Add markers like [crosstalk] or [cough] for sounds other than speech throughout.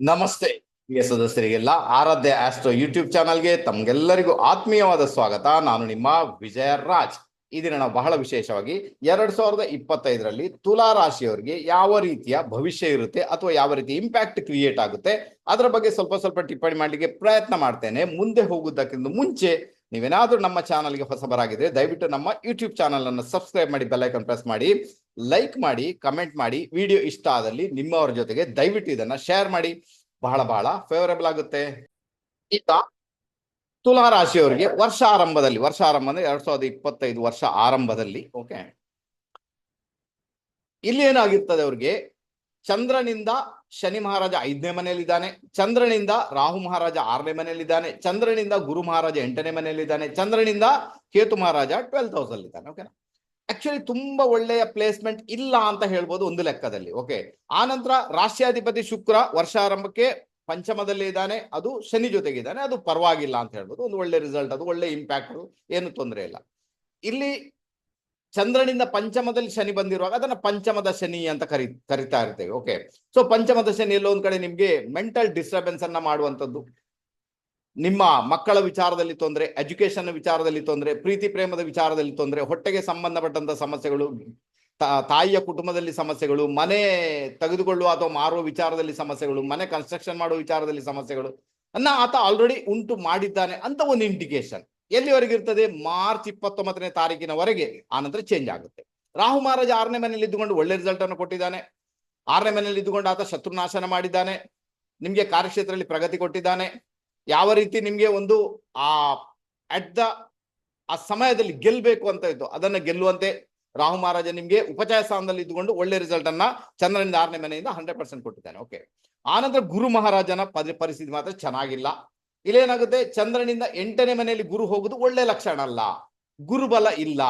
ನಮಸ್ತೆ ಸದಸ್ಯರಿಗೆಲ್ಲ ಆರಾಧ್ಯ astro YouTube ಚಾನಲ್ಗೆ ತಮ್ಗೆಲ್ಲರಿಗೂ ಆತ್ಮೀಯವಾದ ಸ್ವಾಗತ. ನಾನು ನಿಮ್ಮ ವಿಜಯ ರಾಜ್ ಈ ದಿನ ನಾವು ಬಹಳ ವಿಶೇಷವಾಗಿ ಎರಡ್ ಸಾವಿರದ ಇಪ್ಪತ್ತೈದರಲ್ಲಿ ತುಲಾ ರಾಶಿಯವರಿಗೆ ಯಾವ ರೀತಿಯ ಭವಿಷ್ಯ ಇರುತ್ತೆ ಅಥವಾ ಯಾವ ರೀತಿ ಇಂಪ್ಯಾಕ್ಟ್ ಕ್ರಿಯೇಟ್ ಆಗುತ್ತೆ, ಅದರ ಬಗ್ಗೆ ಸ್ವಲ್ಪ ಸ್ವಲ್ಪ ಟಿಪ್ಪಣಿ ಮಾಡಲಿಕ್ಕೆ ಪ್ರಯತ್ನ ಮಾಡ್ತೇನೆ. ಮುಂದೆ ಹೋಗುವುದಕ್ಕಿಂತ ಮುಂಚೆ ನೀವೇನಾದ್ರೂ ನಮ್ಮ ಚಾನಲ್ಗೆ ಹೊಸಬರಾಗಿದ್ರೆ ದಯವಿಟ್ಟು ನಮ್ಮ ಯೂಟ್ಯೂಬ್ ಚಾನಲ್ ಅನ್ನು ಸಬ್ಸ್ಕ್ರೈಬ್ ಮಾಡಿ ಬೆಲ್ಲೈಕನ್ ಪ್ರೆಸ್ ಮಾಡಿ, ಲೈಕ್ ಮಾಡಿ, ಕಮೆಂಟ್ ಮಾಡಿ, ವಿಡಿಯೋ ಇಷ್ಟ ಆದಲ್ಲಿ ನಿಮ್ಮವರ ಜೊತೆಗೆ ದಯವಿಟ್ಟು ಇದನ್ನ ಶೇರ್ ಮಾಡಿ. ಬಹಳ ಬಹಳ ಫೇವರೇಬಲ್ ಆಗುತ್ತೆ. ಈಗ ತುಲಾ ರಾಶಿಯವರಿಗೆ ವರ್ಷ ಆರಂಭದಲ್ಲಿ, ವರ್ಷ ಆರಂಭ ಅಂದ್ರೆ ಎರಡ್ ಸಾವಿರದ ಇಪ್ಪತ್ತೈದು ವರ್ಷ ಆರಂಭದಲ್ಲಿ ಓಕೆ ಇಲ್ಲಿ ಏನಾಗಿರ್ತದೆ ಅವ್ರಿಗೆ? ಚಂದ್ರನಿಂದ ಶನಿ ಮಹಾರಾಜ ಐದನೇ ಮನೆಯಲ್ಲಿದ್ದಾನೆ, ಚಂದ್ರನಿಂದ ರಾಹು ಮಹಾರಾಜ ಆರನೇ ಮನೆಯಲ್ಲಿದ್ದಾನೆ, ಚಂದ್ರನಿಂದ ಗುರು ಮಹಾರಾಜ ಎಂಟನೇ ಮನೆಯಲ್ಲಿದ್ದಾನೆ, ಚಂದ್ರನಿಂದ ಕೇತು ಮಹಾರಾಜ ಟ್ವೆಲ್ತ್ ಹೌಸ್ ಅಲ್ಲಿ ಇದ್ದಾನೆ ಓಕೆನಾ ಆಕ್ಚುಲಿ ತುಂಬಾ ಒಳ್ಳೆಯ ಪ್ಲೇಸ್ಮೆಂಟ್ ಇಲ್ಲ ಅಂತ ಹೇಳ್ಬೋದು ಒಂದು ಲೆಕ್ಕದಲ್ಲಿ ಓಕೆ ಆನಂತರ ರಾಷ್ಟ್ರಾಧಿಪತಿ ಶುಕ್ರ ವರ್ಷಾರಂಭಕ್ಕೆ ಪಂಚಮದಲ್ಲಿ ಇದ್ದಾನೆ, ಅದು ಶನಿ ಜೊತೆಗಿದ್ದಾನೆ ಅದು ಪರವಾಗಿಲ್ಲ ಅಂತ ಹೇಳ್ಬೋದು, ಒಂದು ಒಳ್ಳೆ ರಿಸಲ್ಟ್ ಅದು ಒಳ್ಳೆ ಇಂಪ್ಯಾಕ್ಟ್ ಏನು ತೊಂದರೆ ಇಲ್ಲ. ಇಲ್ಲಿ ಚಂದ್ರನಿಂದ ಪಂಚಮದಲ್ಲಿ ಶನಿ ಬಂದಿರುವಾಗ ಅದನ್ನ ಪಂಚಮದ ಶನಿ ಅಂತ ಕರಿ, ಕರಿತಾ ಇರ್ತೇವೆ. ಓಕೆ ಸೊ ಪಂಚಮದ ಶನಿ ಎಲ್ಲೋ ಒಂದ್ ಕಡೆ ನಿಮ್ಗೆ ಮೆಂಟಲ್ ಡಿಸ್ಟರ್ಬೆನ್ಸ್ ಅನ್ನ ಮಾಡುವಂತದ್ದು ನಿಮ್ಮ ಮಕ್ಕಳ ವಿಚಾರದಲ್ಲಿ ತೊಂದರೆ ಎಜುಕೇಶನ್ ವಿಚಾರದಲ್ಲಿ ತೊಂದರೆ, ಪ್ರೀತಿ ಪ್ರೇಮದ ವಿಚಾರದಲ್ಲಿ ತೊಂದರೆ, ಹೊಟ್ಟೆಗೆ ಸಂಬಂಧಪಟ್ಟಂತ ಸಮಸ್ಯೆಗಳು ತಾಯಿಯ ಕುಟುಂಬದಲ್ಲಿ ಸಮಸ್ಯೆಗಳು, ಮನೆ ತೆಗೆದುಕೊಳ್ಳುವ ಅಥವಾ ಮಾರುವ ವಿಚಾರದಲ್ಲಿ ಸಮಸ್ಯೆಗಳು, ಮನೆ ಕನ್ಸ್ಟ್ರಕ್ಷನ್ ಮಾಡುವ ವಿಚಾರದಲ್ಲಿ ಸಮಸ್ಯೆಗಳು, ಅನ್ನ ಆತ ಆಲ್ರೆಡಿ ಉಂಟು ಮಾಡಿದ್ದಾನೆ ಅಂತ ಒಂದು ಇಂಡಿಕೇಶನ್ ಎಲ್ಲಿವರೆಗೆ ಇರ್ತದೆ? ಮಾರ್ಚ್ ಇಪ್ಪತ್ತೊಂಬತ್ತನೇ ತಾರೀಕಿನವರೆಗೆ. ಆನಂತರ ಚೇಂಜ್ ಆಗುತ್ತೆ. ರಾಹು ಮಹಾರಾಜ ಆರನೇ ಮನೆಯಲ್ಲಿ ಇದ್ದುಕೊಂಡು ಒಳ್ಳೆ ರಿಸಲ್ಟ್ ಅನ್ನು ಕೊಟ್ಟಿದ್ದಾನೆ. ಆರನೇ ಮನೆಯಲ್ಲಿ ಇದ್ದುಕೊಂಡು ಆತ ಶತ್ರುನಾಶನ ಮಾಡಿದ್ದಾನೆ. ನಿಮಗೆ ಕಾರ್ಯಕ್ಷೇತ್ರದಲ್ಲಿ ಪ್ರಗತಿ ಕೊಟ್ಟಿದ್ದಾನೆ. ಯಾವ ರೀತಿ ನಿಮಗೆ ಒಂದು, ಆ ಅಟ್ ದ ಆ ಸಮಯದಲ್ಲಿ ಗೆಲ್ಲಬೇಕು ಅಂತ ಇತ್ತು ಅದನ್ನ ಗೆಲ್ಲುವಂತೆ ರಾಹು ಮಹಾರಾಜ ನಿಮಗೆ ಉಪಚಯ ಸ್ಥಾನದಲ್ಲಿ ಇದ್ದುಕೊಂಡು ಒಳ್ಳೆ ರಿಸಲ್ಟ್ ಅನ್ನ ಚಂದ್ರನಿಂದ ಆರನೇ ಮನೆಯಿಂದ ಹಂಡ್ರೆಡ್ ಪರ್ಸೆಂಟ್ ಕೊಟ್ಟಿದ್ದಾನೆ. ಓಕೆ ಆನಂತರ ಗುರು ಮಹಾರಾಜನ ಪರಿಸ್ಥಿತಿ ಮಾತ್ರ ಚೆನ್ನಾಗಿಲ್ಲ. ಇಲ್ಲೇನಾಗುತ್ತೆ? ಚಂದ್ರನಿಂದ ಎಂಟನೇ ಮನೆಯಲ್ಲಿ ಗುರು ಹೋಗುದು ಒಳ್ಳೆ ಲಕ್ಷಣ ಅಲ್ಲ. ಗುರುಬಲ ಇಲ್ಲ.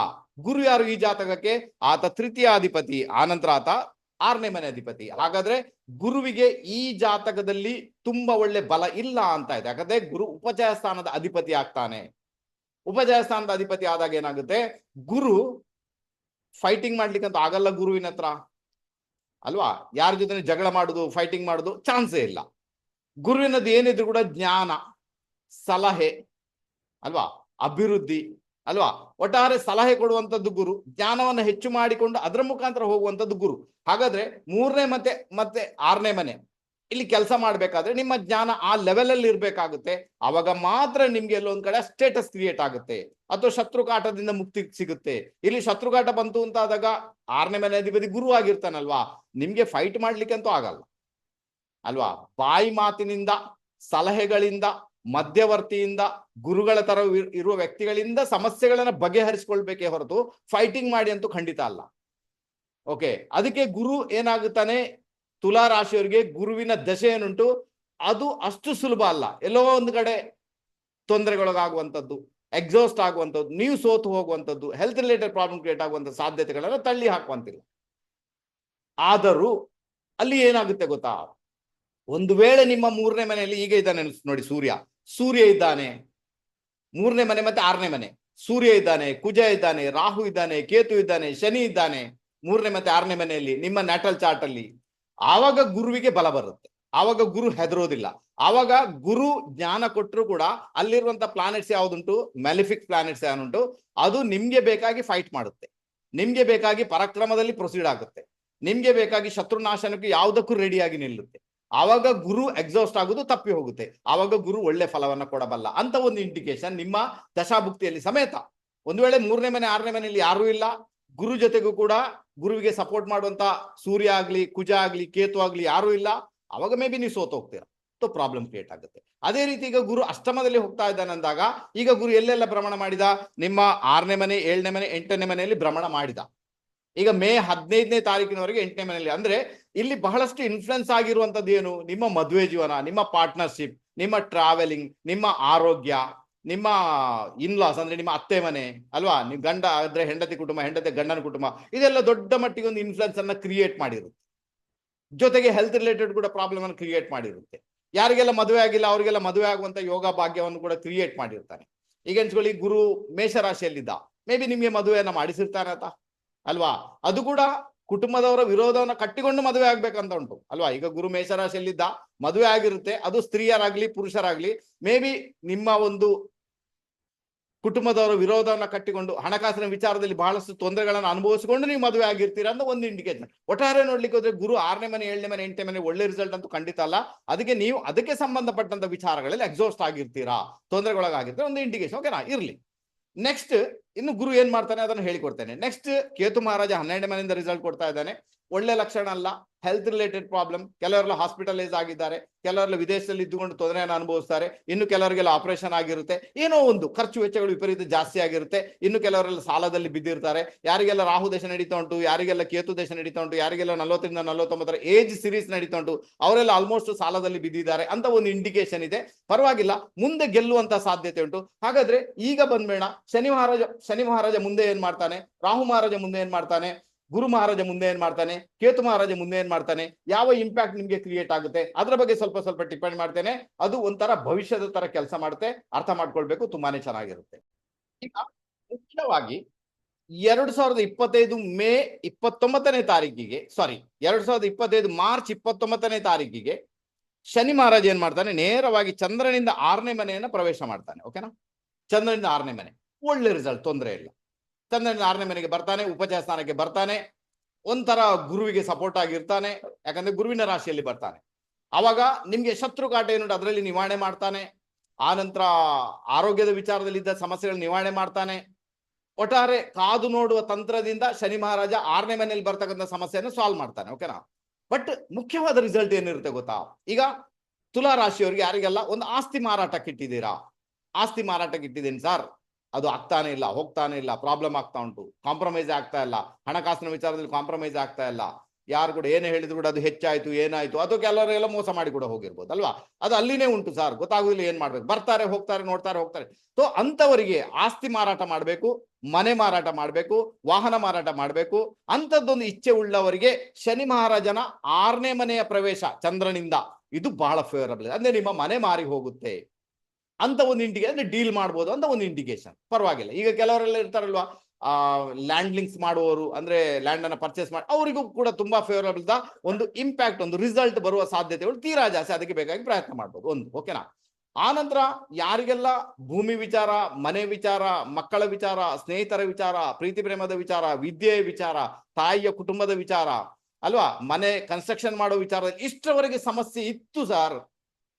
ಗುರು ಯಾರು ಈ ಜಾತಕಕ್ಕೆ? ಆತ ತೃತೀಯಾಧಿಪತಿ. ಆನಂತರ ಆತ ಆರನೇ ಮನೆ ಅಧಿಪತಿ. ಹಾಗಾದ್ರೆ ಗುರುವಿಗೆ ಈ ಜಾತಕದಲ್ಲಿ ತುಂಬಾ ಒಳ್ಳೆ ಬಲ ಇಲ್ಲ ಅಂತ ಇದೆ. ಯಾಕಂದ್ರೆ ಗುರು ಉಪಜಯ ಸ್ಥಾನದ ಅಧಿಪತಿ ಆಗ್ತಾನೆ. ಉಪಜಯ ಸ್ಥಾನದ ಅಧಿಪತಿ ಆದಾಗ ಏನಾಗುತ್ತೆ? ಗುರು ಫೈಟಿಂಗ್ ಮಾಡ್ಲಿಕ್ಕಂತ ಆಗಲ್ಲ ಗುರುವಿನ ಹತ್ರ. ಅಲ್ವಾ? ಯಾರ ಜೊತೆ ಜಗಳ ಮಾಡುದು ಫೈಟಿಂಗ್ ಮಾಡುದು ಚಾನ್ಸೇ ಇಲ್ಲ. ಗುರುವಿನದ್ದು ಏನಿದ್ರು ಕೂಡ ಜ್ಞಾನ. ಸಲಹೆ, ಅಲ್ವಾ? ಅಭಿವೃದ್ಧಿ, ಅಲ್ವಾ? ಒಟ್ಟಾರೆ ಸಲಹೆ ಕೊಡುವಂಥದ್ದು ಗುರು, ಜ್ಞಾನವನ್ನು ಹೆಚ್ಚು ಮಾಡಿಕೊಂಡು ಅದರ ಮುಖಾಂತರ ಹೋಗುವಂಥದ್ದು ಗುರು. ಹಾಗಾದ್ರೆ ಮೂರನೇ ಮತ್ತೆ ಮತ್ತೆ ಆರನೇ ಮನೆ, ಇಲ್ಲಿ ಕೆಲಸ ಮಾಡ್ಬೇಕಾದ್ರೆ ನಿಮ್ಮ ಜ್ಞಾನ ಆ ಲೆವೆಲಲ್ಲಿ ಇರ್ಬೇಕಾಗುತ್ತೆ. ಅವಾಗ ಮಾತ್ರ ನಿಮ್ಗೆ ಎಲ್ಲೊಂದ್ ಕಡೆ ಸ್ಟೇಟಸ್ ಕ್ರಿಯೇಟ್ ಆಗುತ್ತೆ. ಅಥವಾ ಶತ್ರುಕಾಟದಿಂದ ಮುಕ್ತಿ ಸಿಗುತ್ತೆ. ಇಲ್ಲಿ ಶತ್ರುಕಾಟ ಬಂತು ಅಂತ ಆದಾಗ ಆರನೇ ಮನೆ ಅಧಿಪತಿ ಗುರು ಆಗಿರ್ತಾನಲ್ವಾ? ನಿಮ್ಗೆ ಫೈಟ್ ಮಾಡ್ಲಿಕ್ಕೆ ಅಂತೂ ಆಗಲ್ಲ. ಅಲ್ವಾ? ಬಾಯಿ ಮಾತಿನಿಂದ, ಸಲಹೆಗಳಿಂದ ಮಧ್ಯವರ್ತಿಯಿಂದ ಗುರುಗಳ ತರ ಇರುವ ವ್ಯಕ್ತಿಗಳಿಂದ ಸಮಸ್ಯೆಗಳನ್ನ ಬಗೆಹರಿಸಿಕೊಳ್ಬೇಕೇ ಹೊರತು ಫೈಟಿಂಗ್ ಮಾಡಿ ಅಂತೂ ಖಂಡಿತ ಅಲ್ಲ. ಓಕೆ ಅದಕ್ಕೆ ಗುರು ಏನಾಗುತ್ತಾನೆ? ತುಲಾ ರಾಶಿಯವರಿಗೆ ಗುರುವಿನ ದಶೆ ಏನುಂಟು? ಅದು ಅಷ್ಟು ಸುಲಭ ಅಲ್ಲ. ಎಲ್ಲೋ ಒಂದು ಕಡೆ ತೊಂದರೆಗೊಳಗಾಗುವಂಥದ್ದು ಎಕ್ಸಾಸ್ಟ್ ಆಗುವಂಥದ್ದು, ನೀವು ಸೋತು ಹೋಗುವಂಥದ್ದು ಹೆಲ್ತ್ ರಿಲೇಟೆಡ್ ಪ್ರಾಬ್ಲಮ್ ಕ್ರಿಯೇಟ್ ಆಗುವಂಥ ಸಾಧ್ಯತೆಗಳನ್ನ ತಳ್ಳಿ ಹಾಕುವಂತಿಲ್ಲ. ಆದರೂ ಅಲ್ಲಿ ಏನಾಗುತ್ತೆ ಗೊತ್ತಾ? ಒಂದು ವೇಳೆ ನಿಮ್ಮ ಮೂರನೇ ಮನೆಯಲ್ಲಿ ಈಗ ಇದ್ದಾನೆ ನೋಡಿ ಸೂರ್ಯ. ಸೂರ್ಯ ಇದ್ದಾನೆ, ಮೂರನೇ ಮನೆ ಮತ್ತೆ ಆರನೇ ಮನೆ. ಸೂರ್ಯ ಇದ್ದಾನೆ, ಕುಜ ಇದ್ದಾನೆ, ರಾಹು ಇದ್ದಾನೆ, ಕೇತು ಇದ್ದಾನೆ, ಶನಿ ಇದ್ದಾನೆ, ಮೂರನೇ ಮತ್ತೆ ಆರನೇ ಮನೆಯಲ್ಲಿ, ನಿಮ್ಮ ನ್ಯಾಟಲ್ ಚಾರ್ಟ್ ಅಲ್ಲಿ. ಆವಾಗ ಗುರುವಿಗೆ ಬಲ ಬರುತ್ತೆ. ಆವಾಗ ಗುರು ಹೆದರೋದಿಲ್ಲ. ಆವಾಗ ಗುರು ಜ್ಞಾನ ಕೊಟ್ಟರು ಕೂಡ ಅಲ್ಲಿರುವಂತ ಪ್ಲಾನೆಟ್ಸ್ ಯಾವ್ದುಂಟು? ಮ್ಯಾಲಿಫಿಕ್ ಪ್ಲಾನೆಟ್ಸ್ ಯಾವ್ದುಂಟು? ಅದು ನಿಮ್ಗೆ ಬೇಕಾಗಿ ಫೈಟ್ ಮಾಡುತ್ತೆ. ನಿಮ್ಗೆ ಬೇಕಾಗಿ ಪರಾಕ್ರಮದಲ್ಲಿ ಪ್ರೊಸೀಡ್ ಆಗುತ್ತೆ. ನಿಮ್ಗೆ ಬೇಕಾಗಿ ಶತ್ರುನಾಶನಕ್ಕೆ ಯಾವುದಕ್ಕೂ ರೆಡಿಯಾಗಿ ನಿಲ್ಲುತ್ತೆ. ಆವಾಗ ಗುರು ಎಕ್ಸಾಸ್ಟ್ ಆಗುದು ತಪ್ಪಿ ಹೋಗುತ್ತೆ. ಆವಾಗ ಗುರು ಒಳ್ಳೆ ಫಲವನ್ನ ಕೊಡಬಲ್ಲ. ಅಂತ ಒಂದು ಇಂಡಿಕೇಶನ್ ನಿಮ್ಮ ದಶಾಭುಕ್ತಿಯಲ್ಲಿ ಸಮೇತ. ಒಂದು ವೇಳೆ ಮೂರನೇ ಮನೆ, ಆರನೇ ಮನೆಯಲ್ಲಿ ಯಾರೂ ಇಲ್ಲ, ಗುರು ಜೊತೆಗೂ ಕೂಡ ಗುರುವಿಗೆ ಸಪೋರ್ಟ್ ಮಾಡುವಂತ ಸೂರ್ಯ ಆಗ್ಲಿ, ಕುಜ ಆಗ್ಲಿ, ಕೇತು ಆಗ್ಲಿ ಯಾರೂ ಇಲ್ಲ ಅವಾಗ ಮೇ ಬಿ ನೀವು ಸೋತು ಹೋಗ್ತೀರಾ. ಪ್ರಾಬ್ಲಮ್ ಕ್ರಿಯೇಟ್ ಆಗುತ್ತೆ. ಅದೇ ರೀತಿ ಈಗ ಗುರು ಅಷ್ಟಮದಲ್ಲಿ ಹೋಗ್ತಾ ಇದ್ದಾನೆ ಅಂದಾಗ, ಈಗ ಗುರು ಎಲ್ಲೆಲ್ಲ ಭ್ರಮಣ ಮಾಡಿದ? ನಿಮ್ಮ ಆರನೇ ಮನೆ, ಏಳನೇ ಮನೆ, ಎಂಟನೇ ಮನೆಯಲ್ಲಿ ಭ್ರಮಣ ಮಾಡಿದ. ಈಗ ಮೇ ಹದಿನೈದನೇ ತಾರೀಕಿನವರೆಗೆ ಎಂಟನೇ ಮನೆಯಲ್ಲಿ. ಅಂದ್ರೆ ಇಲ್ಲಿ ಬಹಳಷ್ಟು ಇನ್ಫ್ಲುಯೆನ್ಸ್ ಆಗಿರುವಂತದ್ದು ಏನು? ನಿಮ್ಮ ಮದುವೆ ಜೀವನ, ನಿಮ್ಮ ಪಾರ್ಟ್ನರ್ಶಿಪ್ ನಿಮ್ಮ ಟ್ರಾವೆಲಿಂಗ್ ನಿಮ್ಮ ಆರೋಗ್ಯ, ನಿಮ್ಮ ಇನ್ಲಾಸ್ ಅಂದ್ರೆ ನಿಮ್ಮ ಅತ್ತೆ ಮನೆ, ಅಲ್ವಾ? ನಿಮ್ ಗಂಡ ಆದ್ರೆ ಹೆಂಡತಿ ಕುಟುಂಬ, ಹೆಂಡತಿ ಗಂಡನ ಕುಟುಂಬ, ಇದೆಲ್ಲ ದೊಡ್ಡ ಮಟ್ಟಿಗೆ ಒಂದು ಇನ್ಫ್ಲುಯೆನ್ಸ್ ಅನ್ನ ಕ್ರಿಯೇಟ್ ಮಾಡಿರುತ್ತೆ. ಜೊತೆಗೆ ಹೆಲ್ತ್ ರಿಲೇಟೆಡ್ ಕೂಡ ಪ್ರಾಬ್ಲಮ್ ಅನ್ನು ಕ್ರಿಯೇಟ್ ಮಾಡಿರುತ್ತೆ. ಯಾರಿಗೆಲ್ಲ ಮದುವೆ ಆಗಿಲ್ಲ, ಅವರಿಗೆಲ್ಲ ಮದುವೆ ಆಗುವಂತ ಯೋಗ ಭಾಗ್ಯವನ್ನು ಕೂಡ ಕ್ರಿಯೇಟ್ ಮಾಡಿರ್ತಾನೆ. ಈಗ ಗುರು ಮೇಷರಾಶಿಯಲ್ಲಿದ್ದ. ಮೇ ಬಿ ನಿಮ್ಗೆ ಮದುವೆಯನ್ನ ಮಾಡಿಸಿರ್ತಾನೆ ಆತ. ಅಲ್ವಾ? ಅದು ಕೂಡ ಕುಟುಂಬದವರ ವಿರೋಧವನ್ನ ಕಟ್ಟಿಕೊಂಡು ಮದುವೆ ಆಗ್ಬೇಕಂತ ಉಂಟು. ಅಲ್ವಾ? ಈಗ ಗುರು ಮೇಷರಾಶಿಯಲ್ಲಿದ್ದ ಮದುವೆ ಆಗಿರುತ್ತೆ. ಅದು ಸ್ತ್ರೀಯರಾಗ್ಲಿ, ಪುರುಷರಾಗ್ಲಿ, ಮೇ ಬಿ ನಿಮ್ಮ ಒಂದು ಕುಟುಂಬದವರ ವಿರೋಧವನ್ನ ಕಟ್ಟಿಕೊಂಡು ಹಣಕಾಸಿನ ವಿಚಾರದಲ್ಲಿ ಬಹಳಷ್ಟು ತೊಂದರೆಗಳನ್ನು ಅನುಭವಿಸಿಕೊಂಡು ನೀವು ಮದುವೆ ಆಗಿರ್ತೀರಾ ಅಂತ ಒಂದು ಇಂಡಿಕೇಶನ್ ಒಟ್ಟಾರೆ ನೋಡ್ಲಿಕ್ಕೆ ಹೋದ್ರೆ ಗುರು ಆರನೇ ಮನೆ, ಏಳನೇ ಮನೆ, ಎಂಟನೇ ಮನೆ ಒಳ್ಳೆ ರಿಸಲ್ಟ್ ಅಂತೂ ಖಂಡಿತ ಅಲ್ಲ. ಅದಕ್ಕೆ ನೀವು ಅದಕ್ಕೆ ಸಂಬಂಧಪಟ್ಟಂತ ವಿಚಾರಗಳಲ್ಲಿ ಎಕ್ಸಾಸ್ಟ್ ಆಗಿರ್ತೀರಾ? ತೊಂದರೆಗೊಳಗಾಗಿರ್ತೀರಾ? ಒಂದು ಇಂಡಿಕೇಶನ್ ಓಕೆನಾ ಇರ್ಲಿ. ನೆಕ್ಸ್ಟ್ ಇನ್ನು ಗುರು ಏನ್ ಮಾಡ್ತಾನೆ ಅದನ್ನು ಹೇಳಿಕೊಡ್ತೇನೆ. ನೆಕ್ಸ್ಟ್ ಕೇತು ಮಹಾರಾಜ ಹನ್ನೆರಡು ಮನೆಯಿಂದ ರಿಸಲ್ಟ್ ಕೊಡ್ತಾ ಇದ್ದಾನೆ. ಒಳ್ಳೆ ಲಕ್ಷಣ ಅಲ್ಲ. ಹೆಲ್ತ್ ರಿಲೇಟೆಡ್ ಪ್ರಾಬ್ಲಮ್ ಕೆಲವರೆಲ್ಲ ಹಾಸ್ಪಿಟಲೈಸ್ ಆಗಿದ್ದಾರೆ. ಕೆಲವರೆಲ್ಲ ವಿದೇಶದಲ್ಲಿ ಇದ್ದುಕೊಂಡು ತೊಂದರೆಯನ್ನು ಅನುಭವಿಸ್ತಾರೆ. ಇನ್ನು ಕೆಲವರಿಗೆಲ್ಲ ಆಪರೇಷನ್ ಆಗಿರುತ್ತೆ. ಏನೋ ಒಂದು ಖರ್ಚು ವೆಚ್ಚಗಳು ವಿಪರೀತ ಜಾಸ್ತಿ ಆಗಿರುತ್ತೆ. ಇನ್ನು ಕೆಲವರೆಲ್ಲ ಸಾಲದಲ್ಲಿ ಬಿದ್ದಿರ್ತಾರೆ. ಯಾರಿಗೆಲ್ಲ ರಾಹು ದೇಶ ನಡೀತಾ ಉಂಟು, ಯಾರಿಗೆಲ್ಲ ಕೇತು ದೇಶ ನಡೀತಾ ಉಂಟು, ಯಾರಿಗೆಲ್ಲ ನಲವತ್ತರಿಂದ ನಲವತ್ತೊಂಬತ್ತರ ಏಜ್ ಸಿರೀಸ್ ನಡೀತಾ ಉಂಟು, ಅವರೆಲ್ಲ ಆಲ್ಮೋಸ್ಟ್ ಸಾಲದಲ್ಲಿ ಬಿದ್ದಿದ್ದಾರೆ ಅಂತ ಒಂದು ಇಂಡಿಕೇಶನ್ ಇದೆ. ಪರವಾಗಿಲ್ಲ, ಮುಂದೆ ಗೆಲ್ಲುವಂತ ಸಾಧ್ಯತೆ ಉಂಟು. ಹಾಗಾದ್ರೆ ಈಗ ಬಂದ್ಬೇಡ ಶನಿ ಮಹಾರಾಜ ಶನಿ ಮಹಾರಾಜ ಮುಂದೆ ಏನ್ ಮಾಡ್ತಾನೆ? ರಾಹು ಮಹಾರಾಜ ಮುಂದೆ ಏನ್ ಮಾಡ್ತಾನೆ? ಗುರು ಮಹಾರಾಜ ಮುಂದೆ ಏನ್ ಮಾಡ್ತಾನೆ? ಕೇತು ಮಹಾರಾಜ ಮುಂದೆ ಏನ್ ಮಾಡ್ತಾನೆ? ಯಾವ ಇಂಪ್ಯಾಕ್ಟ್ ನಿಮ್ಗೆ ಕ್ರಿಯೇಟ್ ಆಗುತ್ತೆ? ಅದ್ರ ಬಗ್ಗೆ ಸ್ವಲ್ಪ ಸ್ವಲ್ಪ ಟಿಪ್ಪಣಿ ಮಾಡ್ತೇನೆ. ಅದು ಒಂಥರ ಭವಿಷ್ಯದ ತರ ಕೆಲಸ ಮಾಡುತ್ತೆ. ಅರ್ಥ ಮಾಡ್ಕೊಳ್ಬೇಕು. ತುಂಬಾನೇ ಚೆನ್ನಾಗಿರುತ್ತೆ. ಈಗ ಮುಖ್ಯವಾಗಿ ಎರಡು ಸಾವಿರದ ಇಪ್ಪತ್ತೈದು ಮೇ ಇಪ್ಪತ್ತೊಂಬತ್ತನೇ ತಾರೀಕಿಗೆ ಸಾರಿ ಎರಡು ಸಾವಿರದ ಇಪ್ಪತ್ತೈದು ಮಾರ್ಚ್ ಇಪ್ಪತ್ತೊಂಬತ್ತನೇ ತಾರೀಕಿಗೆ ಶನಿ ಮಹಾರಾಜ ಏನ್ ಮಾಡ್ತಾನೆ? ನೇರವಾಗಿ ಚಂದ್ರನಿಂದ ಆರನೇ ಮನೆಯನ್ನ ಪ್ರವೇಶ ಮಾಡ್ತಾನೆ. ಓಕೆನಾ ಚಂದ್ರನಿಂದ ಆರನೇ ಮನೆ. ಒಳ್ಳೆ ರಿಸಲ್ಟ್ ತೊಂದರೆ ಇಲ್ಲ. ಚಂದ್ರನಿಂದ ಆರನೇ ಮನೆಗೆ ಬರ್ತಾನೆ ಉಪಚಾರ ಸ್ಥಾನಕ್ಕೆ ಬರ್ತಾನೆ, ಒಂಥರ ಗುರುವಿಗೆ ಸಪೋರ್ಟ್ ಆಗಿರ್ತಾನೆ, ಯಾಕಂದ್ರೆ ಗುರುವಿನ ರಾಶಿಯಲ್ಲಿ ಬರ್ತಾನೆ. ಅವಾಗ ನಿಮ್ಗೆ ಶತ್ರು ಕಾಟ ಏನು ಅದರಲ್ಲಿ ನಿವಾರಣೆ ಮಾಡ್ತಾನೆ, ಆ ನಂತರ ಆರೋಗ್ಯದ ವಿಚಾರದಲ್ಲಿ ಇದ್ದ ಸಮಸ್ಯೆಗಳನ್ನ ನಿವಾರಣೆ ಮಾಡ್ತಾನೆ. ಒಟ್ಟಾರೆ ಕಾದು ನೋಡುವ ತಂತ್ರದಿಂದ ಶನಿ ಮಹಾರಾಜ ಆರನೇ ಮನೆಯಲ್ಲಿ ಬರ್ತಕ್ಕಂಥ ಸಮಸ್ಯೆಯನ್ನು ಸಾಲ್ವ್ ಮಾಡ್ತಾನೆ ಓಕೆನಾ ಬಟ್ ಮುಖ್ಯವಾದ ರಿಸಲ್ಟ್ ಏನಿರುತ್ತೆ ಗೊತ್ತಾ? ಈಗ ತುಲಾ ರಾಶಿಯವರಿಗೆ ಯಾರಿಗೆಲ್ಲ ಒಂದು ಆಸ್ತಿ ಮಾರಾಟಕ್ಕೆ ಇಟ್ಟಿದ್ದೀರಾ ಆಸ್ತಿ ಮಾರಾಟಕ್ಕೆ ಇಟ್ಟಿದ್ದೀನಿ ಸರ್ ಅದು ಆಗ್ತಾನೆ ಇಲ್ಲ, ಹೋಗ್ತಾನೆ ಇಲ್ಲ ಪ್ರಾಬ್ಲಮ್ ಆಗ್ತಾ ಉಂಟು. ಕಾಂಪ್ರಮೈಸ್ ಆಗ್ತಾ ಇಲ್ಲ. ಹಣಕಾಸಿನ ವಿಚಾರದಲ್ಲಿ ಕಾಂಪ್ರಮೈಸ್ ಆಗ್ತಾ ಇಲ್ಲ. ಯಾರು ಕೂಡ ಏನೇ ಹೇಳಿದ್ರು ಕೂಡ ಅದು ಹೆಚ್ಚಾಯ್ತು, ಏನಾಯ್ತು ಅದು ಕೆಲವರೆಲ್ಲ ಮೋಸ ಮಾಡಿ ಕೂಡ ಹೋಗಿರ್ಬೋದು, ಅಲ್ವಾ? ಅದು ಅಲ್ಲಿನೇ ಉಂಟು ಸರ್, ಗೊತ್ತಾಗುದಿಲ್ಲ ಏನ್ ಮಾಡ್ಬೇಕು. ಬರ್ತಾರೆ, ಹೋಗ್ತಾರೆ, ನೋಡ್ತಾರೆ, ಹೋಗ್ತಾರೆ. ಸೊ ಅಂತವರಿಗೆ ಆಸ್ತಿ ಮಾರಾಟ ಮಾಡಬೇಕು, ಮನೆ ಮಾರಾಟ ಮಾಡಬೇಕು, ವಾಹನ ಮಾರಾಟ ಮಾಡಬೇಕು. ಅಂಥದ್ದೊಂದು ಇಚ್ಛೆ ಉಳ್ಳವರಿಗೆ ಶನಿ ಮಹಾರಾಜನ ಆರನೇ ಮನೆಯ ಪ್ರವೇಶ ಚಂದ್ರನಿಂದ. ಇದು ಬಹಳ ಫೇವರಬಲ್ ಅಂದ್ರೆ ನಿಮ್ಮ ಮನೆ ಮಾರಿ ಹೋಗುತ್ತೆ. ಅಂತ ಒಂದು ಇಂಡಿಕೇಶನ್ ಅಂದ್ರೆ ಡೀಲ್ ಮಾಡ್ಬೋದು ಅಂತ ಒಂದು ಇಂಡಿಕೇಶನ್ ಪರವಾಗಿಲ್ಲ. ಈಗ ಕೆಲವರೆಲ್ಲ ಇರ್ತಾರಲ್ವಾ, ಆ ಲ್ಯಾಂಡ್ ಲಿಂಕ್ಸ್ ಮಾಡುವವರು, ಅಂದ್ರೆ ಲ್ಯಾಂಡ್ ಅನ್ನ ಪರ್ಚೇಸ್ ಮಾಡಿ, ಅವರಿಗೂ ಕೂಡ ತುಂಬಾ ಫೇವರಬಲ್ ಒಂದು ಇಂಪ್ಯಾಕ್ಟ್ ಒಂದು ರಿಸಲ್ಟ್ ಬರುವ ಸಾಧ್ಯತೆಗಳು ತೀರಾ ಜಾಸ್ತಿ. ಅದಕ್ಕೆ ಬೇಕಾಗಿ ಪ್ರಯತ್ನ ಮಾಡ್ಬೋದು. ಒಂದು ಓಕೆನಾ ಆನಂತರ ಯಾರಿಗೆಲ್ಲ ಭೂಮಿ ವಿಚಾರ, ಮನೆ ವಿಚಾರ, ಮಕ್ಕಳ ವಿಚಾರ, ಸ್ನೇಹಿತರ ವಿಚಾರ, ಪ್ರೀತಿ ಪ್ರೇಮದ ವಿಚಾರ ವಿದ್ಯೆಯ ವಿಚಾರ, ತಾಯಿಯ ಕುಟುಂಬದ ವಿಚಾರ, ಅಲ್ವಾ? ಮನೆ ಕನ್ಸ್ಟ್ರಕ್ಷನ್ ಮಾಡೋ ವಿಚಾರದಲ್ಲಿ ಇಷ್ಟರವರೆಗೆ ಸಮಸ್ಯೆ ಇತ್ತು ಸರ್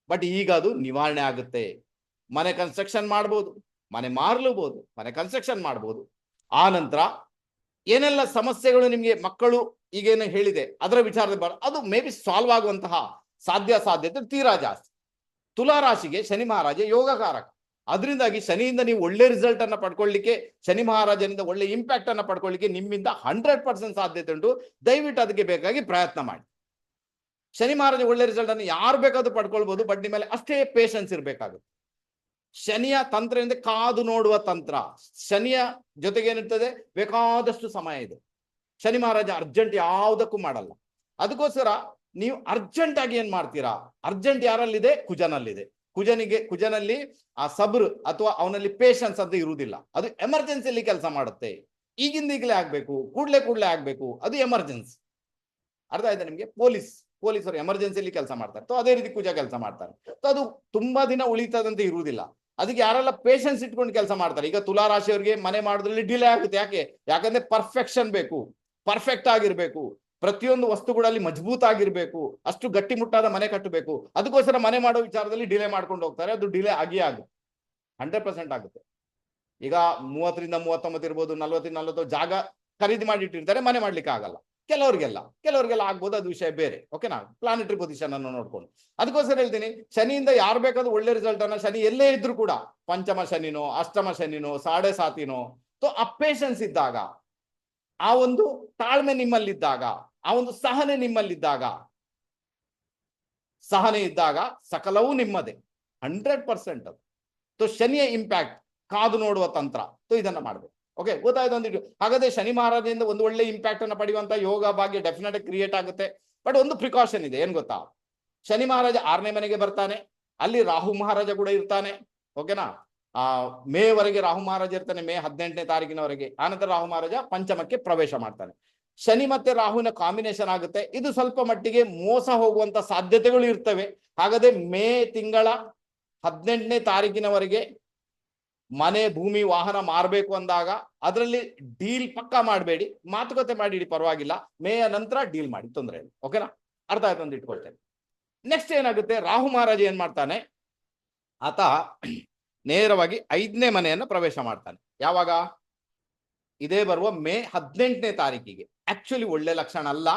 ಬಟ್ ಈಗ ಅದು ನಿವಾರಣೆ ಆಗುತ್ತೆ. ಮನೆ ಕನ್ಸ್ಟ್ರಕ್ಷನ್ ಮಾಡ್ಬೋದು, ಮನೆ ಮಾರ್ಲೂಬಹುದು ಮನೆ ಕನ್ಸ್ಟ್ರಕ್ಷನ್ ಮಾಡ್ಬೋದು. ಆ ನಂತರ ಏನೆಲ್ಲ ಸಮಸ್ಯೆಗಳು ನಿಮಗೆ ಮಕ್ಕಳು ಈಗೇನು ಹೇಳಿದೆ, ಅದರ ವಿಚಾರದ ಅದು ಮೇ ಬಿ ಸಾಲ್ವ್ ಆಗುವಂತಹ ಸಾಧ್ಯ ಸಾಧ್ಯತೆ ತೀರಾ ಜಾಸ್ತಿ. ತುಲಾ ರಾಶಿಗೆ ಶನಿ ಮಹಾರಾಜ ಯೋಗಕಾರಕ. ಅದರಿಂದಾಗಿ ಶನಿಯಿಂದ ನೀವು ಒಳ್ಳೆ ರಿಸಲ್ಟ್ ಅನ್ನ ಪಡ್ಕೊಳ್ಳಿಕ್ಕೆ, ಶನಿ ಮಹಾರಾಜನಿಂದ ಒಳ್ಳೆ ಇಂಪ್ಯಾಕ್ಟ್ ಅನ್ನ ಪಡ್ಕೊಳ್ಳಿಕ್ಕೆ ನಿಮ್ಮಿಂದ ಹಂಡ್ರೆಡ್ ಪರ್ಸೆಂಟ್ ಸಾಧ್ಯತೆ ಉಂಟು. ದಯವಿಟ್ಟು ಅದಕ್ಕೆ ಬೇಕಾಗಿ ಪ್ರಯತ್ನ ಮಾಡಿ. ಶನಿ ಮಹಾರಾಜ ಒಳ್ಳೆ ರಿಸಲ್ಟ್ ಅನ್ನು ಯಾರು ಬೇಕಾದ್ರೂ ಪಡ್ಕೊಳ್ಬಹುದು ಬಟ್ ಮೇಲೆ ಅಷ್ಟೇ ಪೇಷನ್ಸ್ ಇರಬೇಕಾಗುತ್ತೆ. ಶನಿಯ ತಂತ್ರ ಎಂದ್ರೆ ಕಾದು ನೋಡುವ ತಂತ್ರ. ಶನಿಯ ಜೊತೆಗೆ ಏನಿರ್ತದೆ? ಬೇಕಾದಷ್ಟು ಸಮಯ ಇದೆ. ಶನಿ ಮಹಾರಾಜ ಅರ್ಜೆಂಟ್ ಯಾವುದಕ್ಕೂ ಮಾಡಲ್ಲ. ಅದಕ್ಕೋಸ್ಕರ ನೀವು ಅರ್ಜೆಂಟ್ ಆಗಿ ಏನ್ ಮಾಡ್ತೀರಾ? ಅರ್ಜೆಂಟ್ ಯಾರಲ್ಲಿದೆ? ಕುಜನಲ್ಲಿದೆ. ಕುಜನಿಗೆ, ಕುಜನಲ್ಲಿ ಆ ಸಬ್ರ್ ಅಥವಾ ಅವನಲ್ಲಿ ಪೇಷನ್ಸ್ ಅಂತ ಇರುವುದಿಲ್ಲ. ಅದು ಎಮರ್ಜೆನ್ಸಿಯಲ್ಲಿ ಕೆಲಸ ಮಾಡುತ್ತೆ. ಈಗಿಂದ ಈಗಲೇ ಆಗ್ಬೇಕು. ಕೂಡ್ಲೆ ಕೂಡ್ಲೆ ಆಗ್ಬೇಕು. ಅದು ಎಮರ್ಜೆನ್ಸಿ ಅರ್ಥ ಆಯ್ತಾ ನಿಮಗೆ? ಪೊಲೀಸ್, ಪೊಲೀಸರು ಎಮರ್ಜೆನ್ಸಿಯಲ್ಲಿ ಕೆಲಸ ಮಾಡ್ತಾರೆ. ಅದೇ ರೀತಿ ಕುಜ ಕೆಲಸ ಮಾಡ್ತಾರೆ. ಅದು ತುಂಬಾ ದಿನ ಉಳಿತದಂತೆ ಇರುವುದಿಲ್ಲ. ಅದಕ್ಕೆ ಯಾರೆಲ್ಲ ಪೇಷನ್ಸ್ ಇಟ್ಕೊಂಡು ಕೆಲಸ ಮಾಡ್ತಾರೆ? ಈಗ ತುಲಾ ರಾಶಿಯವರಿಗೆ ಮನೆ ಮಾಡೋದ್ರಲ್ಲಿ ಡಿಲೇ ಆಗುತ್ತೆ. ಯಾಕೆ? ಯಾಕಂದ್ರೆ ಪರ್ಫೆಕ್ಷನ್ ಬೇಕು ಪರ್ಫೆಕ್ಟ್ ಆಗಿರ್ಬೇಕು. ಪ್ರತಿಯೊಂದು ವಸ್ತುಗಳಲ್ಲಿ ಮಜಬೂತ್ ಆಗಿರ್ಬೇಕು. ಅಷ್ಟು ಗಟ್ಟಿಮುಟ್ಟಾದ ಮನೆ ಕಟ್ಟಬೇಕು. ಅದಕ್ಕೋಸ್ಕರ ಮನೆ ಮಾಡೋ ವಿಚಾರದಲ್ಲಿ ಡಿಲೇ ಮಾಡ್ಕೊಂಡು ಹೋಗ್ತಾರೆ. ಅದು ಡಿಲೇ ಆಗಿ ಆಗುತ್ತೆ. ಹಂಡ್ರೆಡ್ ಪರ್ಸೆಂಟ್ ಆಗುತ್ತೆ. ಈಗ ಮೂವತ್ತರಿಂದ ಮೂವತ್ತೊಂಬತ್ತು ಇರ್ಬೋದು, ನಲ್ವತ್ತರಿಂದ ನಲ್ವತ್ತು ಜಾಗ ಖರೀದಿ ಮಾಡಿ ಇಟ್ಟಿರ್ತಾರೆ, ಮನೆ ಮಾಡ್ಲಿಕ್ಕೆ ಆಗಲ್ಲ. ಕೆಲವರಿಗೆಲ್ಲ ಕೆಲವರಿಗೆಲ್ಲ ಆಗ್ಬೋದು, ಅದು ವಿಷಯ ಬೇರೆ. ಓಕೆನಾ ಪ್ಲಾನೆಟರಿ ಪೊಸಿಷನ್ ಅನ್ನು ನೋಡ್ಕೊಂಡು. ಅದಕ್ಕೋಸ್ಕರ ಹೇಳ್ತೀನಿ, ಶನಿಯಿಂದ ಯಾರು ಬೇಕಾದ್ರೂ ಒಳ್ಳೆ ರಿಸಲ್ಟ್ ಅನ್ನ ಶನಿ ಎಲ್ಲೇ ಇದ್ರು ಕೂಡ, ಪಂಚಮ ಶನಿನೋ, ಅಷ್ಟಮ ಶನಿನೋ, ಸಾಡೆ ಸಾತಿನೋ ಸೊ ಅಪೇಷನ್ಸ್ ಇದ್ದಾಗ, ಆ ಒಂದು ತಾಳ್ಮೆ ನಿಮ್ಮಲ್ಲಿದ್ದಾಗ, ಆ ಒಂದು ಸಹನೆ ನಿಮ್ಮಲ್ಲಿದ್ದಾಗ, ಸಹನೆ ಇದ್ದಾಗ ಸಕಲವೂ ನಿಮ್ಮದೇ. ಹಂಡ್ರೆಡ್ ಪರ್ಸೆಂಟ್ ಅದು. ಶನಿಯ ಇಂಪ್ಯಾಕ್ಟ್ ಕಾದು ನೋಡುವ ತಂತ್ರ. ಇದನ್ನ ಮಾಡ್ಬೇಕು. ಓಕೆ ಗೊತ್ತಾಯ್ತು ಅಂದಿಟ್ಟು ಹಾಗಾದ್ರೆ ಶನಿ ಮಹಾರಾಜಿಂದ ಒಂದು ಒಳ್ಳೆ ಇಂಪ್ಯಾಕ್ಟ್ ಅನ್ನ ಪಡೆಯುವಂತ ಯೋಗ ಭಾಗ್ಯ ಡೆಫಿನೆಟ್ ಕ್ರಿಯೇಟ್ ಆಗುತ್ತೆ. ಬಟ್ ಒಂದು ಪ್ರಿಕಾಷನ್ ಇದೆ, ಏನ್ ಗೊತ್ತಾ? ಶನಿ ಮಹಾರಾಜ ಆರನೇ ಮನೆಗೆ ಬರ್ತಾನೆ. ಅಲ್ಲಿ ರಾಹು ಮಹಾರಾಜ ಕೂಡ ಇರ್ತಾನೆ. ಓಕೆನಾ ಆ ಮೇವರೆಗೆ ರಾಹು ಮಹಾರಾಜ ಇರ್ತಾನೆ, ಮೇ ಹದಿನೆಂಟನೇ ತಾರೀಕಿನವರೆಗೆ. ಆನಂತರ ರಾಹು ಮಹಾರಾಜ ಪಂಚಮಕ್ಕೆ ಪ್ರವೇಶ ಮಾಡ್ತಾನೆ. ಶನಿ ಮತ್ತೆ ರಾಹುವಿನ ಕಾಂಬಿನೇಷನ್ ಆಗುತ್ತೆ. ಇದು ಸ್ವಲ್ಪ ಮಟ್ಟಿಗೆ ಮೋಸ ಹೋಗುವಂತ ಸಾಧ್ಯತೆಗಳು ಇರ್ತವೆ. ಹಾಗಾದ್ರೆ ಮೇ ತಿಂಗಳ ಹದಿನೆಂಟನೇ ತಾರೀಕಿನವರೆಗೆ ಮನೆ, ಭೂಮಿ, ವಾಹನ ಮಾರಬೇಕು ಅಂದಾಗ ಅದರಲ್ಲಿ ಡೀಲ್ ಪಕ್ಕಾ ಮಾಡಬೇಡಿ, ಮಾತುಕತೆ ಮಾಡಿಡಿ ಪರವಾಗಿಲ್ಲ ಮೇಯ ನಂತರ ಡೀಲ್ ಮಾಡಿ, ತೊಂದರೆ ಇಲ್ಲ, ಓಕೆನಾ? ಅರ್ಥ ಆಯ್ತು ಅಂತ ಇಟ್ಕೊಳ್ತೇನೆ. ನೆಕ್ಸ್ಟ್ ಏನಾಗುತ್ತೆ? ರಾಹು ಮಹಾರಾಜ ಏನ್ ಮಾಡ್ತಾನೆ? ಆತ ನೇರವಾಗಿ ಐದನೇ ಮನೆಯನ್ನ ಪ್ರವೇಶ ಮಾಡ್ತಾನೆ. ಯಾವಾಗ? ಇದೇ ಬರುವ ಮೇ ಹದಿನೆಂಟನೇ ತಾರೀಕಿಗೆ. ಆಕ್ಚುಲಿ ಒಳ್ಳೆ ಲಕ್ಷಣ ಅಲ್ಲ.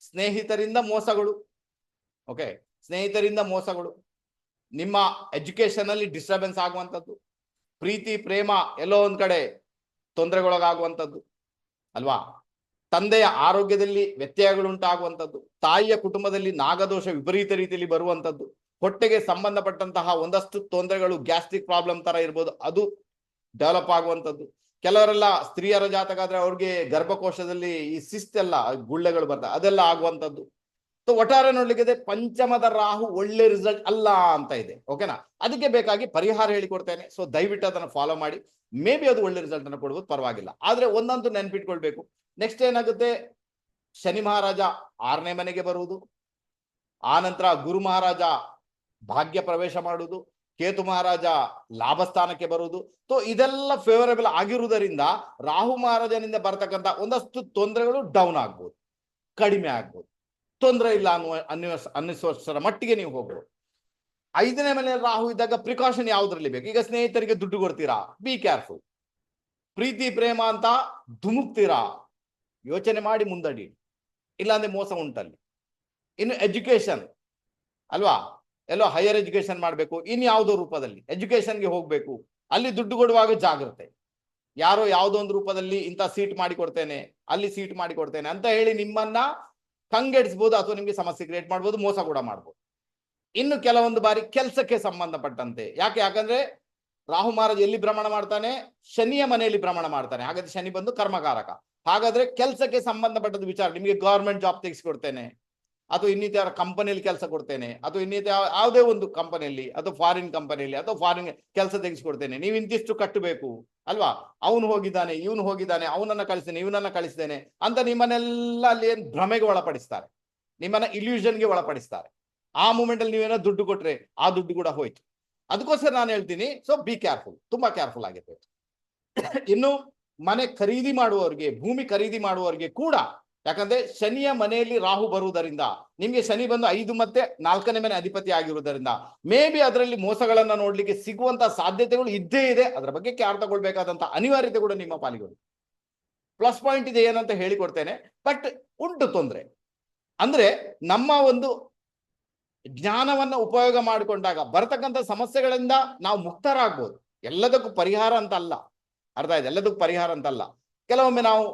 ಸ್ನೇಹಿತರಿಂದ ಮೋಸಗಳು. ಓಕೆ? ಸ್ನೇಹಿತರಿಂದ ಮೋಸಗಳು. ನಿಮ್ಮ ಎಜುಕೇಶನ್ ಅಲ್ಲಿ ಡಿಸ್ಟರ್ಬೆನ್ಸ್ ಆಗುವಂಥದ್ದು. ಪ್ರೀತಿ, ಪ್ರೇಮ ಎಲ್ಲೋ ಒಂದ್ ಕಡೆ ತೊಂದರೆಗೊಳಗಾಗುವಂಥದ್ದು, ಅಲ್ವಾ? ತಂದೆಯ ಆರೋಗ್ಯದಲ್ಲಿ ವ್ಯತ್ಯಯಗಳುಂಟಾಗುವಂಥದ್ದು, ತಾಯಿಯ ಕುಟುಂಬದಲ್ಲಿ ನಾಗದೋಷ ವಿಪರೀತ ರೀತಿಯಲ್ಲಿ ಬರುವಂಥದ್ದು, ಹೊಟ್ಟೆಗೆ ಸಂಬಂಧಪಟ್ಟಂತಹ ಒಂದಷ್ಟು ತೊಂದರೆಗಳು, ಗ್ಯಾಸ್ಟ್ರಿಕ್ ಪ್ರಾಬ್ಲಮ್ ತರ ಇರ್ಬೋದು, ಅದು ಡೆವಲಪ್ ಆಗುವಂಥದ್ದು. ಕೆಲವರೆಲ್ಲ ಸ್ತ್ರೀಯರ ಜಾತಕ ಆದ್ರೆ ಅವ್ರಿಗೆ ಗರ್ಭಕೋಶದಲ್ಲಿ ಈ ಸಿಸ್ಟ್ ಗುಳ್ಳೆಗಳು ಬರ್ತವೆ ಅದೆಲ್ಲ ಆಗುವಂಥದ್ದು. ಸೊ ಒಟ್ಟಾರೆ ನೋಡ್ಲಿಕ್ಕೆ ಪಂಚಮದ ರಾಹು ಒಳ್ಳೆ ರಿಸಲ್ಟ್ ಅಲ್ಲ ಅಂತ ಇದೆ ಓಕೆನಾ ಅದಕ್ಕೆ ಬೇಕಾಗಿ ಪರಿಹಾರ ಹೇಳಿಕೊಡ್ತೇನೆ ಸೊ ದಯವಿಟ್ಟು ಅದನ್ನ ಫಾಲೋ ಮಾಡಿ. ಮೇ ಬಿ ಅದು ಒಳ್ಳೆ ರಿಸಲ್ಟ್ ಅನ್ನು ಕೊಡ್ಬೋದು, ಪರವಾಗಿಲ್ಲ. ಆದ್ರೆ ಒಂದಂತೂ ನೆನ್ಪಿಟ್ಕೊಳ್ಬೇಕು. ನೆಕ್ಸ್ಟ್ ಏನಾಗುತ್ತೆ? ಶನಿ ಮಹಾರಾಜ ಆರನೇ ಮನೆಗೆ ಬರುವುದು. ಆ ನಂತರ ಗುರು ಮಹಾರಾಜ ಭಾಗ್ಯ ಪ್ರವೇಶ ಮಾಡುವುದು. ಕೇತು ಮಹಾರಾಜ ಲಾಭ ಸ್ಥಾನಕ್ಕೆ ಬರುವುದು. ಸೊ ಇದೆಲ್ಲ ಫೇವರೇಬಲ್ ಆಗಿರುವುದರಿಂದ ರಾಹು ಮಹಾರಾಜನಿಂದ ಬರ್ತಕ್ಕಂಥ ಒಂದಷ್ಟು ತೊಂದರೆಗಳು ಡೌನ್ ಆಗ್ಬೋದು, ಕಡಿಮೆ ಆಗ್ಬೋದು. ತೊಂದರೆ ಇಲ್ಲ ಅನ್ನುವ, ಅನ್ನಿವ ಅನ್ನಿಸುವಷ್ಟರ ಮಟ್ಟಿಗೆ ನೀವು ಹೋಗ್ಬೋದು. ಐದನೇ ಮನೆ ರಾಹು ಇದ್ದಾಗ ಪ್ರಿಕಾಷನ್ ಯಾವ್ದ್ರಲ್ಲಿ ಬೇಕು? ಈಗ ಸ್ನೇಹಿತರಿಗೆ ದುಡ್ಡು ಕೊಡ್ತೀರಾ? ಬಿ ಕೇರ್ಫುಲ್ ಪ್ರೀತಿ, ಪ್ರೇಮ ಅಂತ ಧುಮುಕ್ತೀರಾ? ಯೋಚನೆ ಮಾಡಿ ಮುಂದಡಿ. ಇಲ್ಲಾಂದ್ರೆ ಮೋಸ ಉಂಟಲ್ಲಿ. ಇನ್ನು ಎಜುಕೇಶನ್ ಅಲ್ವಾ? ಎಲ್ಲೋ ಹೈಯರ್ ಎಜುಕೇಶನ್ ಮಾಡಬೇಕು. ಇನ್ ಯಾವುದೋ ರೂಪದಲ್ಲಿ ಎಜುಕೇಶನ್ಗೆ ಹೋಗ್ಬೇಕು. ಅಲ್ಲಿ ದುಡ್ಡು ಕೊಡುವಾಗ ಜಾಗ್ರತೆ. ಯಾರೋ ಯಾವುದೋ ಒಂದು ರೂಪದಲ್ಲಿ ಇಂಥ ಸೀಟ್ ಮಾಡಿ ಕೊಡ್ತೇನೆ ಅಲ್ಲಿ ಸೀಟ್ ಮಾಡಿ ಕೊಡ್ತೇನೆ ಅಂತ ಹೇಳಿ ನಿಮ್ಮನ್ನ ಕಂಗೆಡಿಸ್ಬೋದು ಅಥವಾ ನಿಮಗೆ ಸಮಸ್ಯೆ ಕ್ರಿಯೇಟ್ ಮಾಡ್ಬೋದು, ಮೋಸ ಕೂಡ ಮಾಡ್ಬೋದು. ಇನ್ನು ಕೆಲವೊಂದು ಬಾರಿ ಕೆಲಸಕ್ಕೆ ಸಂಬಂಧಪಟ್ಟಂತೆ. ಯಾಕೆ? ಯಾಕಂದ್ರೆ ರಾಹು ಮಹಾರಾಜ್ ಎಲ್ಲಿ ಭ್ರಮಣ ಮಾಡ್ತಾನೆ? ಶನಿಯ ಮನೆಯಲ್ಲಿ ಭ್ರಮಣ ಮಾಡ್ತಾನೆ. ಹಾಗಾದ್ರೆ ಶನಿ ಬಂದು ಕರ್ಮಕಾರಕ. ಹಾಗಾದ್ರೆ ಕೆಲಸಕ್ಕೆ ಸಂಬಂಧಪಟ್ಟದ ವಿಚಾರ. ನಿಮಗೆ ಗವರ್ಮೆಂಟ್ ಜಾಬ್ ತೆಗೆಸಿಕೊಡ್ತೇನೆ. ಅಥವಾ ಇನ್ನಿತರ ಕಂಪನಿಯಲ್ಲಿ ಕೆಲಸ ಕೊಡ್ತೇನೆ. ಅಥವಾ ಇನ್ನಿತ ಯಾವುದೇ ಒಂದು ಕಂಪನಿಯಲ್ಲಿ ಅಥವಾ ಫಾರಿನ್ ಕಂಪನಿಯಲ್ಲಿ ಅಥವಾ ಫಾರಿನ್ ಕೆಲಸ ತೆಗೆಸಿಕೊಡ್ತೇನೆ. ನೀವು ಇಂತಿಷ್ಟು ಕಟ್ಟಬೇಕು, ಅಲ್ವಾ? ಅವನು ಹೋಗಿದ್ದಾನೆ, ಇವನು ಹೋಗಿದ್ದಾನೆ, ಅವನನ್ನ ಕಳಿಸ್ತೇನೆ, ಇವನನ್ನ ಕಳಿಸ್ತೇನೆ ಅಂತ ನಿಮ್ಮನ್ನೆಲ್ಲ ಅಲ್ಲಿ ಏನ್ ಭ್ರಮೆಗೆ ಒಳಪಡಿಸ್ತಾರೆ? ನಿಮ್ಮನ್ನ ಇಲ್ಯೂಷನ್ಗೆ ಒಳಪಡಿಸ್ತಾರೆ. ಆ ಮೂಮೆಂಟ್ ಅಲ್ಲಿ ನೀವೇನೋ ದುಡ್ಡು ಕೊಟ್ರೆ ಆ ದುಡ್ಡು ಕೂಡ ಹೋಯ್ತು. ಅದಕ್ಕೋಸ್ಕರ ನಾನು ಹೇಳ್ತೀನಿ ಸೊ ಬಿ ಕೇರ್ಫುಲ್ ತುಂಬಾ ಕೇರ್ಫುಲ್ ಆಗಿರ್ಬೇಕು. ಇನ್ನು ಮನೆ ಖರೀದಿ ಮಾಡುವವರಿಗೆ, ಭೂಮಿ ಖರೀದಿ ಮಾಡುವವರಿಗೆ ಕೂಡ ಯಾಕಂದ್ರೆ ಶನಿಯ ಮನೆಯಲ್ಲಿ ರಾಹು ಬರುವುದರಿಂದ, ನಿಮ್ಗೆ ಶನಿ ಬಂದು ಐದು ಮತ್ತೆ ನಾಲ್ಕನೇ ಮನೆ ಅಧಿಪತಿ ಆಗಿರುವುದರಿಂದ ಮೇ ಬಿ ಅದರಲ್ಲಿ ಮೋಸಗಳನ್ನ ನೋಡ್ಲಿಕ್ಕೆ ಸಿಗುವಂತಹ ಸಾಧ್ಯತೆಗಳು ಇದ್ದೇ ಇದೆ. ಅದರ ಬಗ್ಗೆ ಕ್ಯಾರ್ ತಗೊಳ್ಬೇಕಾದಂತಹ ಅನಿವಾರ್ಯತೆ ಕೂಡ ನಿಮ್ಮ ಪಾಲಿಗಳು ಪ್ಲಸ್ ಪಾಯಿಂಟ್ ಇದೆ ಏನಂತ ಹೇಳಿಕೊಡ್ತೇನೆ. ಬಟ್ ಉಂಟು ತೊಂದರೆ. ಅಂದ್ರೆ ನಮ್ಮ ಒಂದು ಜ್ಞಾನವನ್ನ ಉಪಯೋಗ ಮಾಡಿಕೊಂಡಾಗ ಬರತಕ್ಕಂಥ ಸಮಸ್ಯೆಗಳಿಂದ ನಾವು ಮುಕ್ತರಾಗ್ಬೋದು. ಎಲ್ಲದಕ್ಕೂ ಪರಿಹಾರ ಅಂತ ಅಲ್ಲ ಅರ್ಥ ಇದೆ ಎಲ್ಲದಕ್ಕೂ ಪರಿಹಾರ ಅಂತ ಅಲ್ಲ ಕೆಲವೊಮ್ಮೆ ನಾವು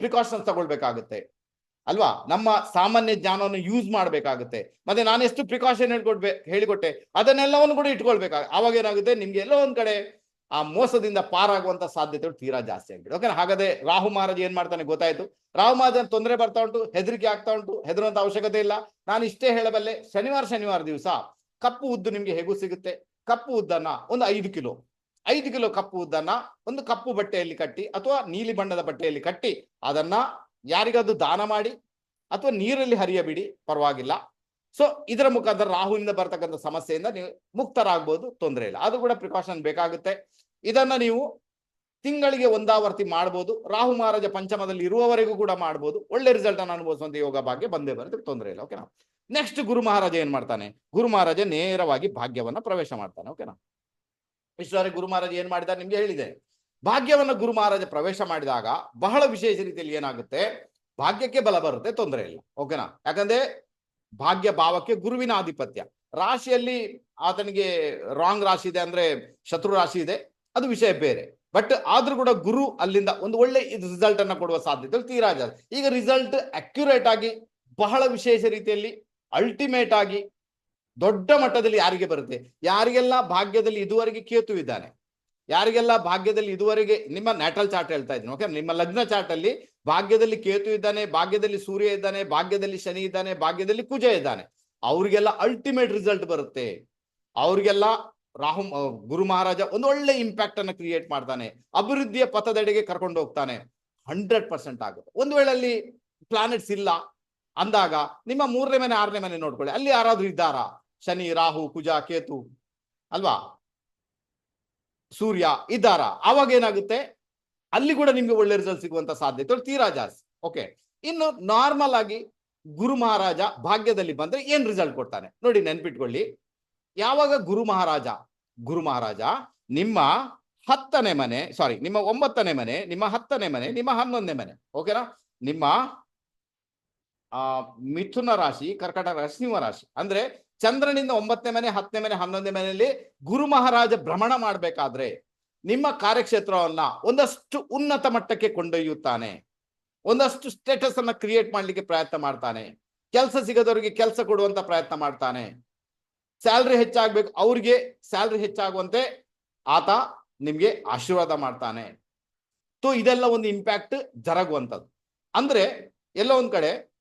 ಪ್ರಿಕಾಷನ್ಸ್ ತಗೊಳ್ಬೇಕಾಗುತ್ತೆ. ಅಲ್ವಾ? ನಮ್ಮ ಸಾಮಾನ್ಯ ಜ್ಞಾನವನ್ನು ಯೂಸ್ ಮಾಡಬೇಕಾಗುತ್ತೆ. ಮತ್ತೆ ನಾನು ಎಷ್ಟು ಪ್ರಿಕಾಷನ್ ಹೇಳ್ಕೊಡ್ಬೇ, ಹೇಳಿಕೊಟ್ಟೆ, ಅದನ್ನೆಲ್ಲವನ್ನು ಕೂಡ ಇಟ್ಕೊಳ್ಬೇಕಾಗ ಅವಾಗ ಏನಾಗುತ್ತೆ? ನಿಮ್ಗೆ ಎಲ್ಲೋ ಒಂದ್ ಕಡೆ ಆ ಮೋಸದಿಂದ ಪಾರಾಗುವಂತ ಸಾಧ್ಯತೆಗಳು ತೀರಾ ಜಾಸ್ತಿ ಆಗಿದೆ ಓಕೆ ಹಾಗಾದ್ರೆ ರಾಹು ಮಹಾರಾಜ್ ಏನ್ ಮಾಡ್ತಾನೆ ಗೊತ್ತಾಯ್ತು? ರಾಹು ಮಹಾರಾಜ್ ತೊಂದರೆ ಬರ್ತಾ ಉಂಟು? ಹೆದರಿಕೆ ಆಗ್ತಾ ಉಂಟು? ಹೆದರುವಂತ ಅವಶ್ಯಕತೆ ಇಲ್ಲ. ನಾನು ಇಷ್ಟೇ ಹೇಳಬಲ್ಲೆ, ಶನಿವಾರ ಶನಿವಾರ ದಿವಸ ಕಪ್ಪು ಉದ್ದು ನಿಮ್ಗೆ ಹೇಗೂ ಸಿಗುತ್ತೆ? ಕಪ್ಪು ಉದ್ದನ್ನ ಒಂದು ಐದು ಕಿಲೋ. ಐದು ಕಿಲೋ ಕಪ್ಪು ಉದ್ದನ್ನ ಒಂದು ಕಪ್ಪು ಬಟ್ಟೆಯಲ್ಲಿ ಕಟ್ಟಿ ಅಥವಾ ನೀಲಿ ಬಣ್ಣದ ಬಟ್ಟೆಯಲ್ಲಿ ಕಟ್ಟಿ ಅದನ್ನ ಯಾರಿಗಾದ್ರೂ ದಾನ ಮಾಡಿ ಅಥವಾ ನೀರಲ್ಲಿ ಹರಿಯಬಿಡಿ, ಪರವಾಗಿಲ್ಲ. ಸೊ ಇದರ ಮುಖಾಂತರ ರಾಹುವಿನಿಂದ ಬರ್ತಕ್ಕಂಥ ಸಮಸ್ಯೆಯಿಂದ ನೀವು ಮುಕ್ತರಾಗ್ಬೋದು, ತೊಂದರೆ ಇಲ್ಲ. ಅದು ಕೂಡ ಪ್ರಿಕಾಷನ್ ಬೇಕಾಗುತ್ತೆ. ಇದನ್ನ ನೀವು ತಿಂಗಳಿಗೆ ಒಂದಾವರ್ತಿ ಮಾಡ್ಬೋದು. ರಾಹು ಮಹಾರಾಜ ಪಂಚಮದಲ್ಲಿ ಇರುವವರೆಗೂ ಕೂಡ ಮಾಡ್ಬೋದು. ಒಳ್ಳೆ ರಿಸಲ್ಟ್ ಅನ್ನು ಅನುಭವಿಸುವಂತ ಯೋಗ ಭಾಗ್ಯ ಬಂದೇ ಬರುತ್ತೆ, ತೊಂದರೆ ಇಲ್ಲ ಓಕೆನಾ ನೆಕ್ಸ್ಟ್ ಗುರು ಮಹಾರಾಜ ಏನ್ ಮಾಡ್ತಾನೆ? ಗುರು ಮಹಾರಾಜ ನೇರವಾಗಿ ಭಾಗ್ಯವನ್ನ ಪ್ರವೇಶ ಮಾಡ್ತಾನೆ ಓಕೆನಾ ಇಷ್ಟವರೆಗೆ ಗುರು ಮಹಾರಾಜ್ ಏನ್ ಮಾಡಿದ್ದಾರೆ? ನಿಮ್ಗೆ ಹೇಳಿದೆ. ಭಾಗ್ಯವನ್ನ ಗುರು ಮಹಾರಾಜ ಪ್ರವೇಶ ಮಾಡಿದಾಗ ಬಹಳ ವಿಶೇಷ ರೀತಿಯಲ್ಲಿ ಏನಾಗುತ್ತೆ? ಭಾಗ್ಯಕ್ಕೆ ಬಲ ಬರುತ್ತೆ, ತೊಂದರೆ ಇಲ್ಲ. ಓಕೆನಾ ಯಾಕಂದ್ರೆ ಭಾಗ್ಯ ಭಾವಕ್ಕೆ ಗುರುವಿನ ಆಧಿಪತ್ಯ. ರಾಶಿಯಲ್ಲಿ ಆತನಿಗೆ ರಾಂಗ್ ರಾಶಿ ಇದೆ ಅಂದ್ರೆ ಶತ್ರು ರಾಶಿ ಇದೆ, ಅದು ವಿಷಯ ಬೇರೆ. ಬಟ್ ಆದ್ರೂ ಕೂಡ ಗುರು ಅಲ್ಲಿಂದ ಒಂದು ಒಳ್ಳೆ ರಿಸಲ್ಟ್ ಅನ್ನ ಕೊಡುವ ಸಾಧ್ಯತೆ ತೀರಾ ಜಾಸ್ತಿ. ಈಗ ರಿಸಲ್ಟ್ ಅಕ್ಯುರೇಟ್ ಆಗಿ ಬಹಳ ವಿಶೇಷ ರೀತಿಯಲ್ಲಿ ಅಲ್ಟಿಮೇಟ್ ಆಗಿ ದೊಡ್ಡ ಮಟ್ಟದಲ್ಲಿ ಯಾರಿಗೆ ಬರುತ್ತೆ? ಯಾರಿಗೆಲ್ಲ ಭಾಗ್ಯದಲ್ಲಿ ಇದುವರೆಗೆ ಕೇತು ಇದ್ದಾನೆ? ಯಾರಿಗೆಲ್ಲ ಭಾಗ್ಯದಲ್ಲಿ ಇದುವರೆಗೆ ನಿಮ್ಮ ನ್ಯಾಟಲ್ ಚಾರ್ಟ್ ಹೇಳ್ತಾ ಇದ್ದೀನಿ ಓಕೆ ನಿಮ್ಮ ಲಗ್ನ ಚಾರ್ಟ್ ಅಲ್ಲಿ ಭಾಗ್ಯದಲ್ಲಿ ಕೇತು ಇದ್ದಾನೆ, ಭಾಗ್ಯದಲ್ಲಿ ಸೂರ್ಯ ಇದ್ದಾನೆ, ಭಾಗ್ಯದಲ್ಲಿ ಶನಿ ಇದ್ದಾನೆ, ಭಾಗ್ಯದಲ್ಲಿ ಕುಜ ಇದ್ದಾನೆ. ಅವ್ರಿಗೆಲ್ಲ ಅಲ್ಟಿಮೇಟ್ ರಿಸಲ್ಟ್ ಬರುತ್ತೆ. ಅವ್ರಿಗೆಲ್ಲ ರಾಹು ಗುರು ಮಹಾರಾಜ ಒಂದು ಒಳ್ಳೆ ಇಂಪ್ಯಾಕ್ಟ್ ಅನ್ನ ಕ್ರಿಯೇಟ್ ಮಾಡ್ತಾನೆ. ಅಭಿವೃದ್ಧಿಯ ಪಥದೆಡೆಗೆ ಕರ್ಕೊಂಡು ಹೋಗ್ತಾನೆ. ಹಂಡ್ರೆಡ್ ಪರ್ಸೆಂಟ್ ಆಗುತ್ತೆ. ಒಂದು ವೇಳೆ ಅಲ್ಲಿ ಪ್ಲಾನೆಟ್ಸ್ ಇಲ್ಲ ಅಂದಾಗ ನಿಮ್ಮ ಮೂರನೇ ಮನೆ, ಆರನೇ ಮನೆ ನೋಡ್ಕೊಳ್ಳಿ. ಅಲ್ಲಿ ಯಾರಾದ್ರೂ ಇದ್ದಾರಾ? ಶನಿ, ರಾಹು, ಕುಜ, ಕೇತು ಅಲ್ವಾ? ಸೂರ್ಯ, ಇದ್ದಾರ. ಆವಾಗ ಏನಾಗುತ್ತೆ? ಅಲ್ಲಿ ಕೂಡ ನಿಮ್ಗೆ ಒಳ್ಳೆ ರಿಸಲ್ಟ್ ಸಿಗುವಂತ ಸಾಧ್ಯತೆ. ತೀರಾ ಜಾಸ್ತಿ. ಓಕೆ ಇನ್ನು ನಾರ್ಮಲ್ ಆಗಿ ಗುರು ಮಹಾರಾಜ ಭಾಗ್ಯದಲ್ಲಿ ಬಂದ್ರೆ ಏನ್ ರಿಸಲ್ಟ್ ಕೊಡ್ತಾನೆ? ನೋಡಿ ನೆನ್ಪಿಟ್ಕೊಳ್ಳಿ. ಯಾವಾಗ ಗುರು ಮಹಾರಾಜ? ಗುರು ಮಹಾರಾಜ, ನಿಮ್ಮ ಹತ್ತನೇ ಮನೆ ಸಾರಿ ನಿಮ್ಮ ಒಂಬತ್ತನೇ ಮನೆ, ನಿಮ್ಮ ಹತ್ತನೇ ಮನೆ, ನಿಮ್ಮ ಹನ್ನೊಂದನೇ ಮನೆ. ಓಕೆನಾ ನಿಮ್ಮ, ಆ, ಮಿಥುನ ರಾಶಿ ಕರ್ಕಟ ರಾಶಿ ಸಿಂಹ ರಾಶಿ. ಅಂದ್ರೆ ಚಂದ್ರನಿಂದ ಒಂಬತ್ತನೇ ಮನೆ, ಹತ್ತನೇ ಮನೆ, ಹನ್ನೊಂದನೇ ಮನೆಯಲ್ಲಿ ಗುರು ಮಹಾರಾಜ ಭ್ರಮಣ ಮಾಡಬೇಕಾದ್ರೆ ನಿಮ್ಮ ಕಾರ್ಯಕ್ಷೇತ್ರವನ್ನ ಒಂದಷ್ಟು ಉನ್ನತ ಮಟ್ಟಕ್ಕೆ ಕೊಂಡೊಯ್ಯುತ್ತಾನೆ. ಒಂದಷ್ಟು ಸ್ಟೇಟಸ್ ಅನ್ನ ಕ್ರಿಯೇಟ್ ಮಾಡ್ಲಿಕ್ಕೆ ಪ್ರಯತ್ನ ಮಾಡ್ತಾನೆ. ಕೆಲಸ ಸಿಗದವರಿಗೆ ಕೆಲಸ ಕೊಡುವಂತ ಪ್ರಯತ್ನ ಮಾಡ್ತಾನೆ. ಸ್ಯಾಲ್ರಿ ಹೆಚ್ಚಾಗ್ಬೇಕು, ಅವ್ರಿಗೆ ಸ್ಯಾಲ್ರಿ ಹೆಚ್ಚಾಗುವಂತೆ ಆತ ನಿಮ್ಗೆ ಆಶೀರ್ವಾದ ಮಾಡ್ತಾನೆ. ಸೊ ಇದೆಲ್ಲ ಒಂದು ಇಂಪ್ಯಾಕ್ಟ್ ಜರಗುವಂಥದ್ದು ಅಂದ್ರೆ ಎಲ್ಲ ಒಂದ್ ಕಡೆ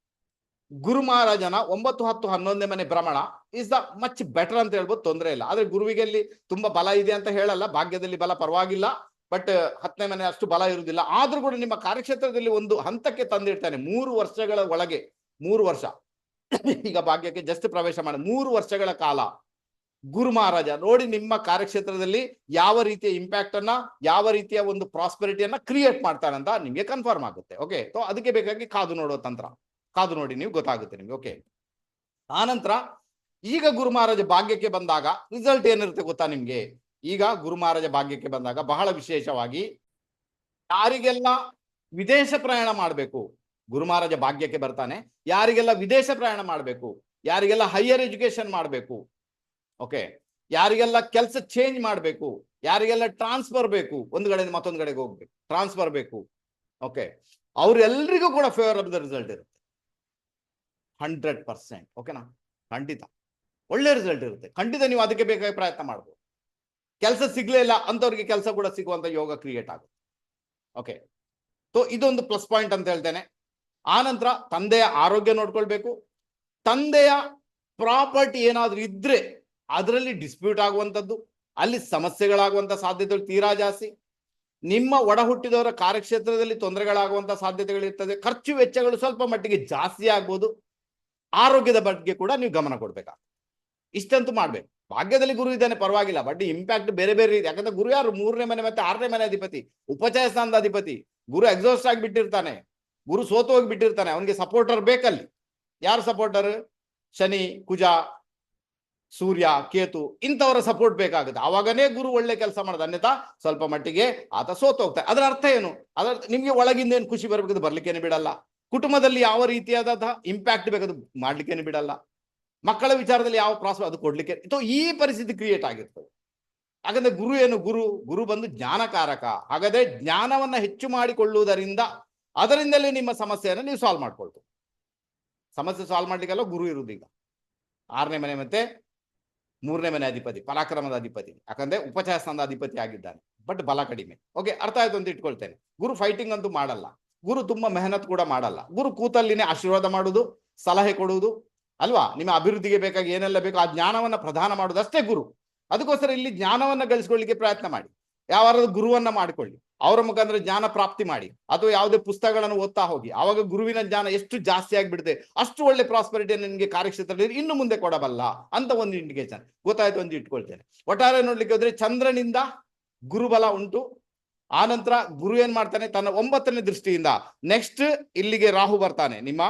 ಗುರು ಮಹಾರಾಜನ ಒಂಬತ್ತು ಹತ್ತು ಹನ್ನೊಂದನೇ ಮನೆ ಭ್ರಮಣ ಇಸ್ ದ ಮಚ್ ಬೆಟರ್ ಅಂತ ಹೇಳ್ಬೋದು, ತೊಂದರೆ ಇಲ್ಲ. ಆದ್ರೆ ಗುರುವಿಗೆ ಅಲ್ಲಿ ತುಂಬಾ ಬಲ ಇದೆ ಅಂತ ಹೇಳಲ್ಲ, ಭಾಗ್ಯದಲ್ಲಿ ಬಲ ಪರವಾಗಿಲ್ಲ ಬಟ್ ಹತ್ತನೇ ಮನೆ ಅಷ್ಟು ಬಲ ಇರುವುದಿಲ್ಲ. ಆದ್ರೂ ಕೂಡ ನಿಮ್ಮ ಕಾರ್ಯಕ್ಷೇತ್ರದಲ್ಲಿ ಒಂದು ಹಂತಕ್ಕೆ ತಂದಿಡ್ತಾನೆ, ಮೂರು ವರ್ಷಗಳ ಒಳಗೆ, ಮೂರು ವರ್ಷ. ಈಗ ಭಾಗ್ಯಕ್ಕೆ ಜಸ್ಟ್ ಪ್ರವೇಶ ಮಾಡಿ, ಮೂರು ವರ್ಷಗಳ ಕಾಲ ಗುರು ಮಹಾರಾಜ ನೋಡಿ ನಿಮ್ಮ ಕಾರ್ಯಕ್ಷೇತ್ರದಲ್ಲಿ ಯಾವ ರೀತಿಯ ಇಂಪ್ಯಾಕ್ಟ್ ಅನ್ನ, ಯಾವ ರೀತಿಯ ಒಂದು ಪ್ರಾಸ್ಪೆರಿಟಿಯನ್ನ ಕ್ರಿಯೇಟ್ ಮಾಡ್ತಾನೆ ಅಂತ ನಿಮ್ಗೆ ಕನ್ಫರ್ಮ್ ಆಗುತ್ತೆ ಓಕೆ ಸೊ ಅದಕ್ಕೆ ಬೇಕಾಗಿ ಕಾದು ನೋಡುವ ತಂತ್ರ. ಕಾದು ನೋಡಿ ನೀವು ಗೊತ್ತಾಗುತ್ತೆ ನಿಮ್ಗೆ. ಓಕೆ ಆನಂತರ ಈಗ ಗುರು ಮಹಾರಾಜ ಭಾಗ್ಯಕ್ಕೆ ಬಂದಾಗ ರಿಸಲ್ಟ್ ಏನಿರುತ್ತೆ ಗೊತ್ತಾ ನಿಮ್ಗೆ? ಈಗ ಗುರು ಮಹಾರಾಜ ಭಾಗ್ಯಕ್ಕೆ ಬಂದಾಗ ಬಹಳ ವಿಶೇಷವಾಗಿ ಯಾರಿಗೆಲ್ಲ ವಿದೇಶ ಪ್ರಯಾಣ ಮಾಡಬೇಕು? ಗುರು ಮಹಾರಾಜ ಭಾಗ್ಯಕ್ಕೆ ಬರ್ತಾನೆ. ಯಾರಿಗೆಲ್ಲ ವಿದೇಶ ಪ್ರಯಾಣ ಮಾಡಬೇಕು? ಯಾರಿಗೆಲ್ಲ ಹೈಯರ್ ಎಜುಕೇಶನ್ ಮಾಡಬೇಕು? ಓಕೆ ಯಾರಿಗೆಲ್ಲ ಕೆಲಸ ಚೇಂಜ್ ಮಾಡಬೇಕು? ಯಾರಿಗೆಲ್ಲ ಟ್ರಾನ್ಸ್ಫರ್ ಬೇಕು? ಒಂದು ಕಡೆಯಿಂದ ಮತ್ತೊಂದು ಕಡೆಗೆ ಹೋಗ್ಬೇಕು. ಟ್ರಾನ್ಸ್ಫರ್ ಬೇಕು. ಓಕೆ ಅವ್ರೆಲ್ರಿಗೂ ಕೂಡ ಫೇವರ್ ಆಫ್ ದ ರಿಸಲ್ಟ್ ಇರುತ್ತೆ. ಹಂಡ್ರೆಡ್ ಪರ್ಸೆಂಟ್ ಓಕೆನಾ ಖಂಡಿತ. ಒಳ್ಳೆ ರಿಸಲ್ಟ್ ಇರುತ್ತೆ. ಖಂಡಿತ ನೀವು ಅದಕ್ಕೆ ಬೇಕಾಗಿ ಪ್ರಯತ್ನ ಮಾಡ್ಬೋದು. ಕೆಲಸ ಸಿಗ್ಲೇ ಇಲ್ಲ ಅಂತವ್ರಿಗೆ ಕೆಲಸ ಕೂಡ ಸಿಗುವಂತ ಯೋಗ ಕ್ರಿಯೇಟ್ ಆಗುತ್ತೆ. ಓಕೆ ಸೊ ಇದೊಂದು ಪ್ಲಸ್ ಪಾಯಿಂಟ್ ಅಂತ ಹೇಳ್ತೇನೆ. ಆನಂತರ ತಂದೆಯ ಆರೋಗ್ಯ ನೋಡ್ಕೊಳ್ಬೇಕು. ತಂದೆಯ ಪ್ರಾಪರ್ಟಿ ಏನಾದ್ರೂ ಇದ್ರೆ ಅದರಲ್ಲಿ ಡಿಸ್ಪ್ಯೂಟ್ ಆಗುವಂಥದ್ದು, ಅಲ್ಲಿ ಸಮಸ್ಯೆಗಳಾಗುವಂತ ಸಾಧ್ಯತೆಗಳು ತೀರಾ ಜಾಸ್ತಿ. ನಿಮ್ಮ ಒಡ ಹುಟ್ಟಿದವರ ಕಾರ್ಯಕ್ಷೇತ್ರದಲ್ಲಿ ತೊಂದರೆಗಳಾಗುವಂಥ ಸಾಧ್ಯತೆಗಳಿರ್ತದೆ. ಖರ್ಚು ವೆಚ್ಚಗಳು ಸ್ವಲ್ಪ ಮಟ್ಟಿಗೆ ಜಾಸ್ತಿ ಆಗ್ಬೋದು. ಆರೋಗ್ಯದ ಬಗ್ಗೆ ಕೂಡ ನೀವು ಗಮನ ಕೊಡ್ಬೇಕಾಗ್ತದೆ. ಇಷ್ಟಂತೂ ಮಾಡ್ಬೇಕು. ಭಾಗ್ಯದಲ್ಲಿ ಗುರು ಇದ್ದಾನೆ, ಪರವಾಗಿಲ್ಲ. ಬಟ್ ಇಂಪ್ಯಾಕ್ಟ್ ಬೇರೆ ಬೇರೆ ಇದೆ. ಯಾಕಂದ್ರೆ ಗುರು ಯಾರು? ಮೂರನೇ ಮನೆ ಮತ್ತೆ ಆರನೇ ಮನೆ ಅಧಿಪತಿ, ಉಪಚಯ ಸ್ಥಾನದ ಅಧಿಪತಿ. ಗುರು ಎಕ್ಸಾಸ್ಟ್ ಆಗಿ ಬಿಟ್ಟಿರ್ತಾನೆ. ಗುರು ಸೋತು ಹೋಗಿ ಬಿಟ್ಟಿರ್ತಾನೆ. ಅವನಿಗೆ ಸಪೋರ್ಟರ್ ಬೇಕಲ್ಲಿ. ಯಾರು ಸಪೋರ್ಟರ್ ಶನಿ, ಕುಜ, ಸೂರ್ಯ, ಕೇತು ಇಂಥವರ ಸಪೋರ್ಟ್ ಬೇಕಾಗುತ್ತೆ. ಆವಾಗನೇ ಗುರು ಒಳ್ಳೆ ಕೆಲಸ ಮಾಡೋದು. ಅನ್ಯತಾ ಸ್ವಲ್ಪ ಮಟ್ಟಿಗೆ ಆತ ಸೋತು ಹೋಗ್ತಾನೆ. ಅದರ ಅರ್ಥ ಏನು? ಅದರ ನಿಮ್ಗೆ ಒಳಗಿಂದ ಏನು ಖುಷಿ ಬರ್ಬೇಕು ಬರ್ಲಿಕ್ಕೇನೆ ಬಿಡಲ್ಲ. ಕುಟುಂಬದಲ್ಲಿ ಯಾವ ರೀತಿಯಾದಂತಹ ಇಂಪ್ಯಾಕ್ಟ್ ಬೇಕದು ಮಾಡ್ಲಿಕ್ಕೇನು ಬಿಡಲ್ಲ. ಮಕ್ಕಳ ವಿಚಾರದಲ್ಲಿ ಯಾವ ಪ್ರಾಸ್ಪ ಅದು ಕೊಡ್ಲಿಕ್ಕೆ, ಇದು ಈ ಪರಿಸ್ಥಿತಿ ಕ್ರಿಯೇಟ್ ಆಗಿರ್ತದೆ. ಹಾಗಂದ್ರೆ ಗುರು ಏನು ಗುರು ಗುರು ಬಂದು ಜ್ಞಾನಕಾರಕ. ಹಾಗಾದ್ರೆ ಜ್ಞಾನವನ್ನ ಹೆಚ್ಚು ಮಾಡಿಕೊಳ್ಳುವುದರಿಂದ ಅದರಿಂದಲೇ ನಿಮ್ಮ ಸಮಸ್ಯೆಯನ್ನು ನೀವು ಸಾಲ್ವ್ ಮಾಡ್ಕೊಳ್ತು. ಸಮಸ್ಯೆ ಸಾಲ್ವ್ ಮಾಡ್ಲಿಕ್ಕೆಲ್ಲ ಗುರು ಇರುವುದೀಗ ಆರನೇ ಮನೆ ಮತ್ತೆ ಮೂರನೇ ಮನೆ ಅಧಿಪತಿ, ಪರಾಕ್ರಮದ ಅಧಿಪತಿ. ಯಾಕಂದ್ರೆ ಉಪಚಾರಸ್ಥಾನದ ಅಧಿಪತಿ ಆಗಿದ್ದಾನೆ, ಬಟ್ ಬಲ ಕಡಿಮೆ. ಓಕೆ ಅರ್ಥ ಆಯ್ತು ಅಂತ ಇಟ್ಕೊಳ್ತೇನೆ. ಗುರು ಫೈಟಿಂಗ್ ಅಂತೂ ಮಾಡಲ್ಲ. ಗುರು ತುಂಬಾ ಮೆಹನತ್ ಕೂಡ ಮಾಡಲ್ಲ. ಗುರು ಕೂತಲ್ಲಿನೇ ಆಶೀರ್ವಾದ ಮಾಡುವುದು ಸಲಹೆ ಕೊಡುವುದು ಅಲ್ವಾ? ನಿಮ್ಮ ಅಭಿವೃದ್ಧಿಗೆ ಬೇಕಾಗಿ ಏನೆಲ್ಲ ಬೇಕೋ ಆ ಜ್ಞಾನವನ್ನ ಪ್ರದಾನ ಮಾಡುದು ಅಷ್ಟೇ ಗುರು. ಅದಕ್ಕೋಸ್ಕರ ಇಲ್ಲಿ ಜ್ಞಾನವನ್ನ ಗಳಿಸ್ಕೊಳ್ಳಿಕ್ಕೆ ಪ್ರಯತ್ನ ಮಾಡಿ. ಯಾವಾರದ ಗುರುವನ್ನ ಮಾಡಿಕೊಳ್ಳಿ. ಅವರ ಮುಖಾಂತರ ಜ್ಞಾನ ಪ್ರಾಪ್ತಿ ಮಾಡಿ. ಅಥವಾ ಯಾವುದೇ ಪುಸ್ತಕಗಳನ್ನು ಓದ್ತಾ ಹೋಗಿ. ಆವಾಗ ಗುರುವಿನ ಜ್ಞಾನ ಎಷ್ಟು ಜಾಸ್ತಿ ಆಗಿಬಿಡುತ್ತೆ ಅಷ್ಟು ಒಳ್ಳೆ ಪ್ರಾಸ್ಪರಿಟಿ ನಿಮಗೆ ಕಾರ್ಯಕ್ಷೇತ್ರದಲ್ಲಿ ಇನ್ನು ಮುಂದೆ ಕೊಡಬಲ್ಲ ಅಂತ ಒಂದು ಇಂಡಿಕೇಶನ್ ಗೊತ್ತಾಯ್ತು ಒಂದು ಇಟ್ಕೊಳ್ತೇನೆ. ಒಟ್ಟಾರೆ ನೋಡ್ಲಿಕ್ಕೆ ಹೋದ್ರೆ ಚಂದ್ರನಿಂದ ಗುರುಬಲ ಉಂಟು ಆನಂತರ ಗುರು ಏನ್ ಮಾಡ್ತಾನೆ? ತನ್ನ ಒಂಬತ್ತನೇ ದೃಷ್ಟಿಯಿಂದ ನೆಕ್ಸ್ಟ್ ಇಲ್ಲಿಗೆ ರಾಹು ಬರ್ತಾನೆ, ನಿಮ್ಮ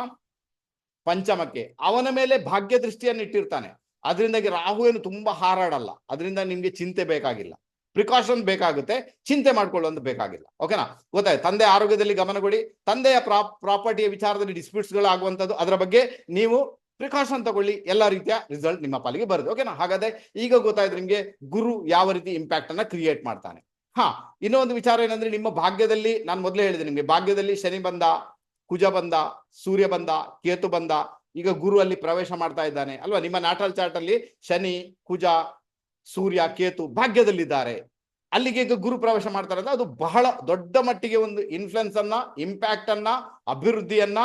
ಪಂಚಮಕ್ಕೆ. ಅವನ ಮೇಲೆ ಭಾಗ್ಯ ದೃಷ್ಟಿಯನ್ನು ಇಟ್ಟಿರ್ತಾನೆ. ಅದರಿಂದಾಗಿ ರಾಹು ಏನು ತುಂಬಾ ಹಾರಾಡಲ್ಲ. ಅದರಿಂದ ನಿಮ್ಗೆ ಚಿಂತೆ ಬೇಕಾಗಿಲ್ಲ. ಪ್ರಿಕಾಷನ್ ಬೇಕಾಗುತ್ತೆ. ಚಿಂತೆ ಮಾಡ್ಕೊಳ್ಳುವಂತ ಬೇಕಾಗಿಲ್ಲ. ಓಕೆನಾ ಗೊತ್ತಾಯ್ತು? ತಂದೆ ಆರೋಗ್ಯದಲ್ಲಿ ಗಮನ ಕೊಡಿ ತಂದೆಯ ಪ್ರಾಪ್ ಪ್ರಾಪರ್ಟಿಯ ವಿಚಾರದಲ್ಲಿ ಡಿಸ್ಪ್ಯೂಟ್ಸ್ಗಳು ಆಗುವಂಥದ್ದು ಅದರ ಬಗ್ಗೆ ನೀವು ಪ್ರಿಕಾಷನ್ ತಗೊಳ್ಳಿ. ಎಲ್ಲಾ ರೀತಿಯ ರಿಸಲ್ಟ್ ನಿಮ್ಮ ಪಾಲಿಗೆ ಬರುತ್ತೆ. ಓಕೆನಾ ಹಾಗಾದ್ರೆ ಈಗ ಗೊತ್ತಾಯ್ತು ನಿಮ್ಗೆ ಗುರು ಯಾವ ರೀತಿ ಇಂಪ್ಯಾಕ್ಟ್ ಅನ್ನ ಕ್ರಿಯೇಟ್ ಮಾಡ್ತಾನೆ. ಹಾ, ಇನ್ನೊಂದು ವಿಚಾರ ಏನಂದ್ರೆ ನಿಮ್ಮ ಭಾಗ್ಯದಲ್ಲಿ, ನಾನು ಮೊದಲೇ ಹೇಳಿದೆ ನಿಮಗೆ, ಭಾಗ್ಯದಲ್ಲಿ ಶನಿ ಬಂದ, ಕುಜ ಬಂದ, ಸೂರ್ಯ ಬಂದ, ಕೇತು ಬಂದ, ಈಗ ಗುರು ಅಲ್ಲಿ ಪ್ರವೇಶ ಮಾಡ್ತಾ ಇದ್ದಾನೆ. ಅಲ್ವಾ? ನಿಮ್ಮ ನಾಟಲ್ ಚಾರ್ಟ್ ಅಲ್ಲಿ ಶನಿ, ಕುಜ, ಸೂರ್ಯ, ಕೇತು ಭಾಗ್ಯದಲ್ಲಿದ್ದಾರೆ. ಅಲ್ಲಿಗೆ ಈಗ ಗುರು ಪ್ರವೇಶ ಮಾಡ್ತಾರೆ ಅಂದ್ರೆ ಅದು ಬಹಳ ದೊಡ್ಡ ಮಟ್ಟಿಗೆ ಒಂದು ಇನ್ಫ್ಲುಯೆನ್ಸ್ ಅನ್ನ ಇಂಪ್ಯಾಕ್ಟ್ ಅನ್ನ, ಅಭಿವೃದ್ಧಿಯನ್ನ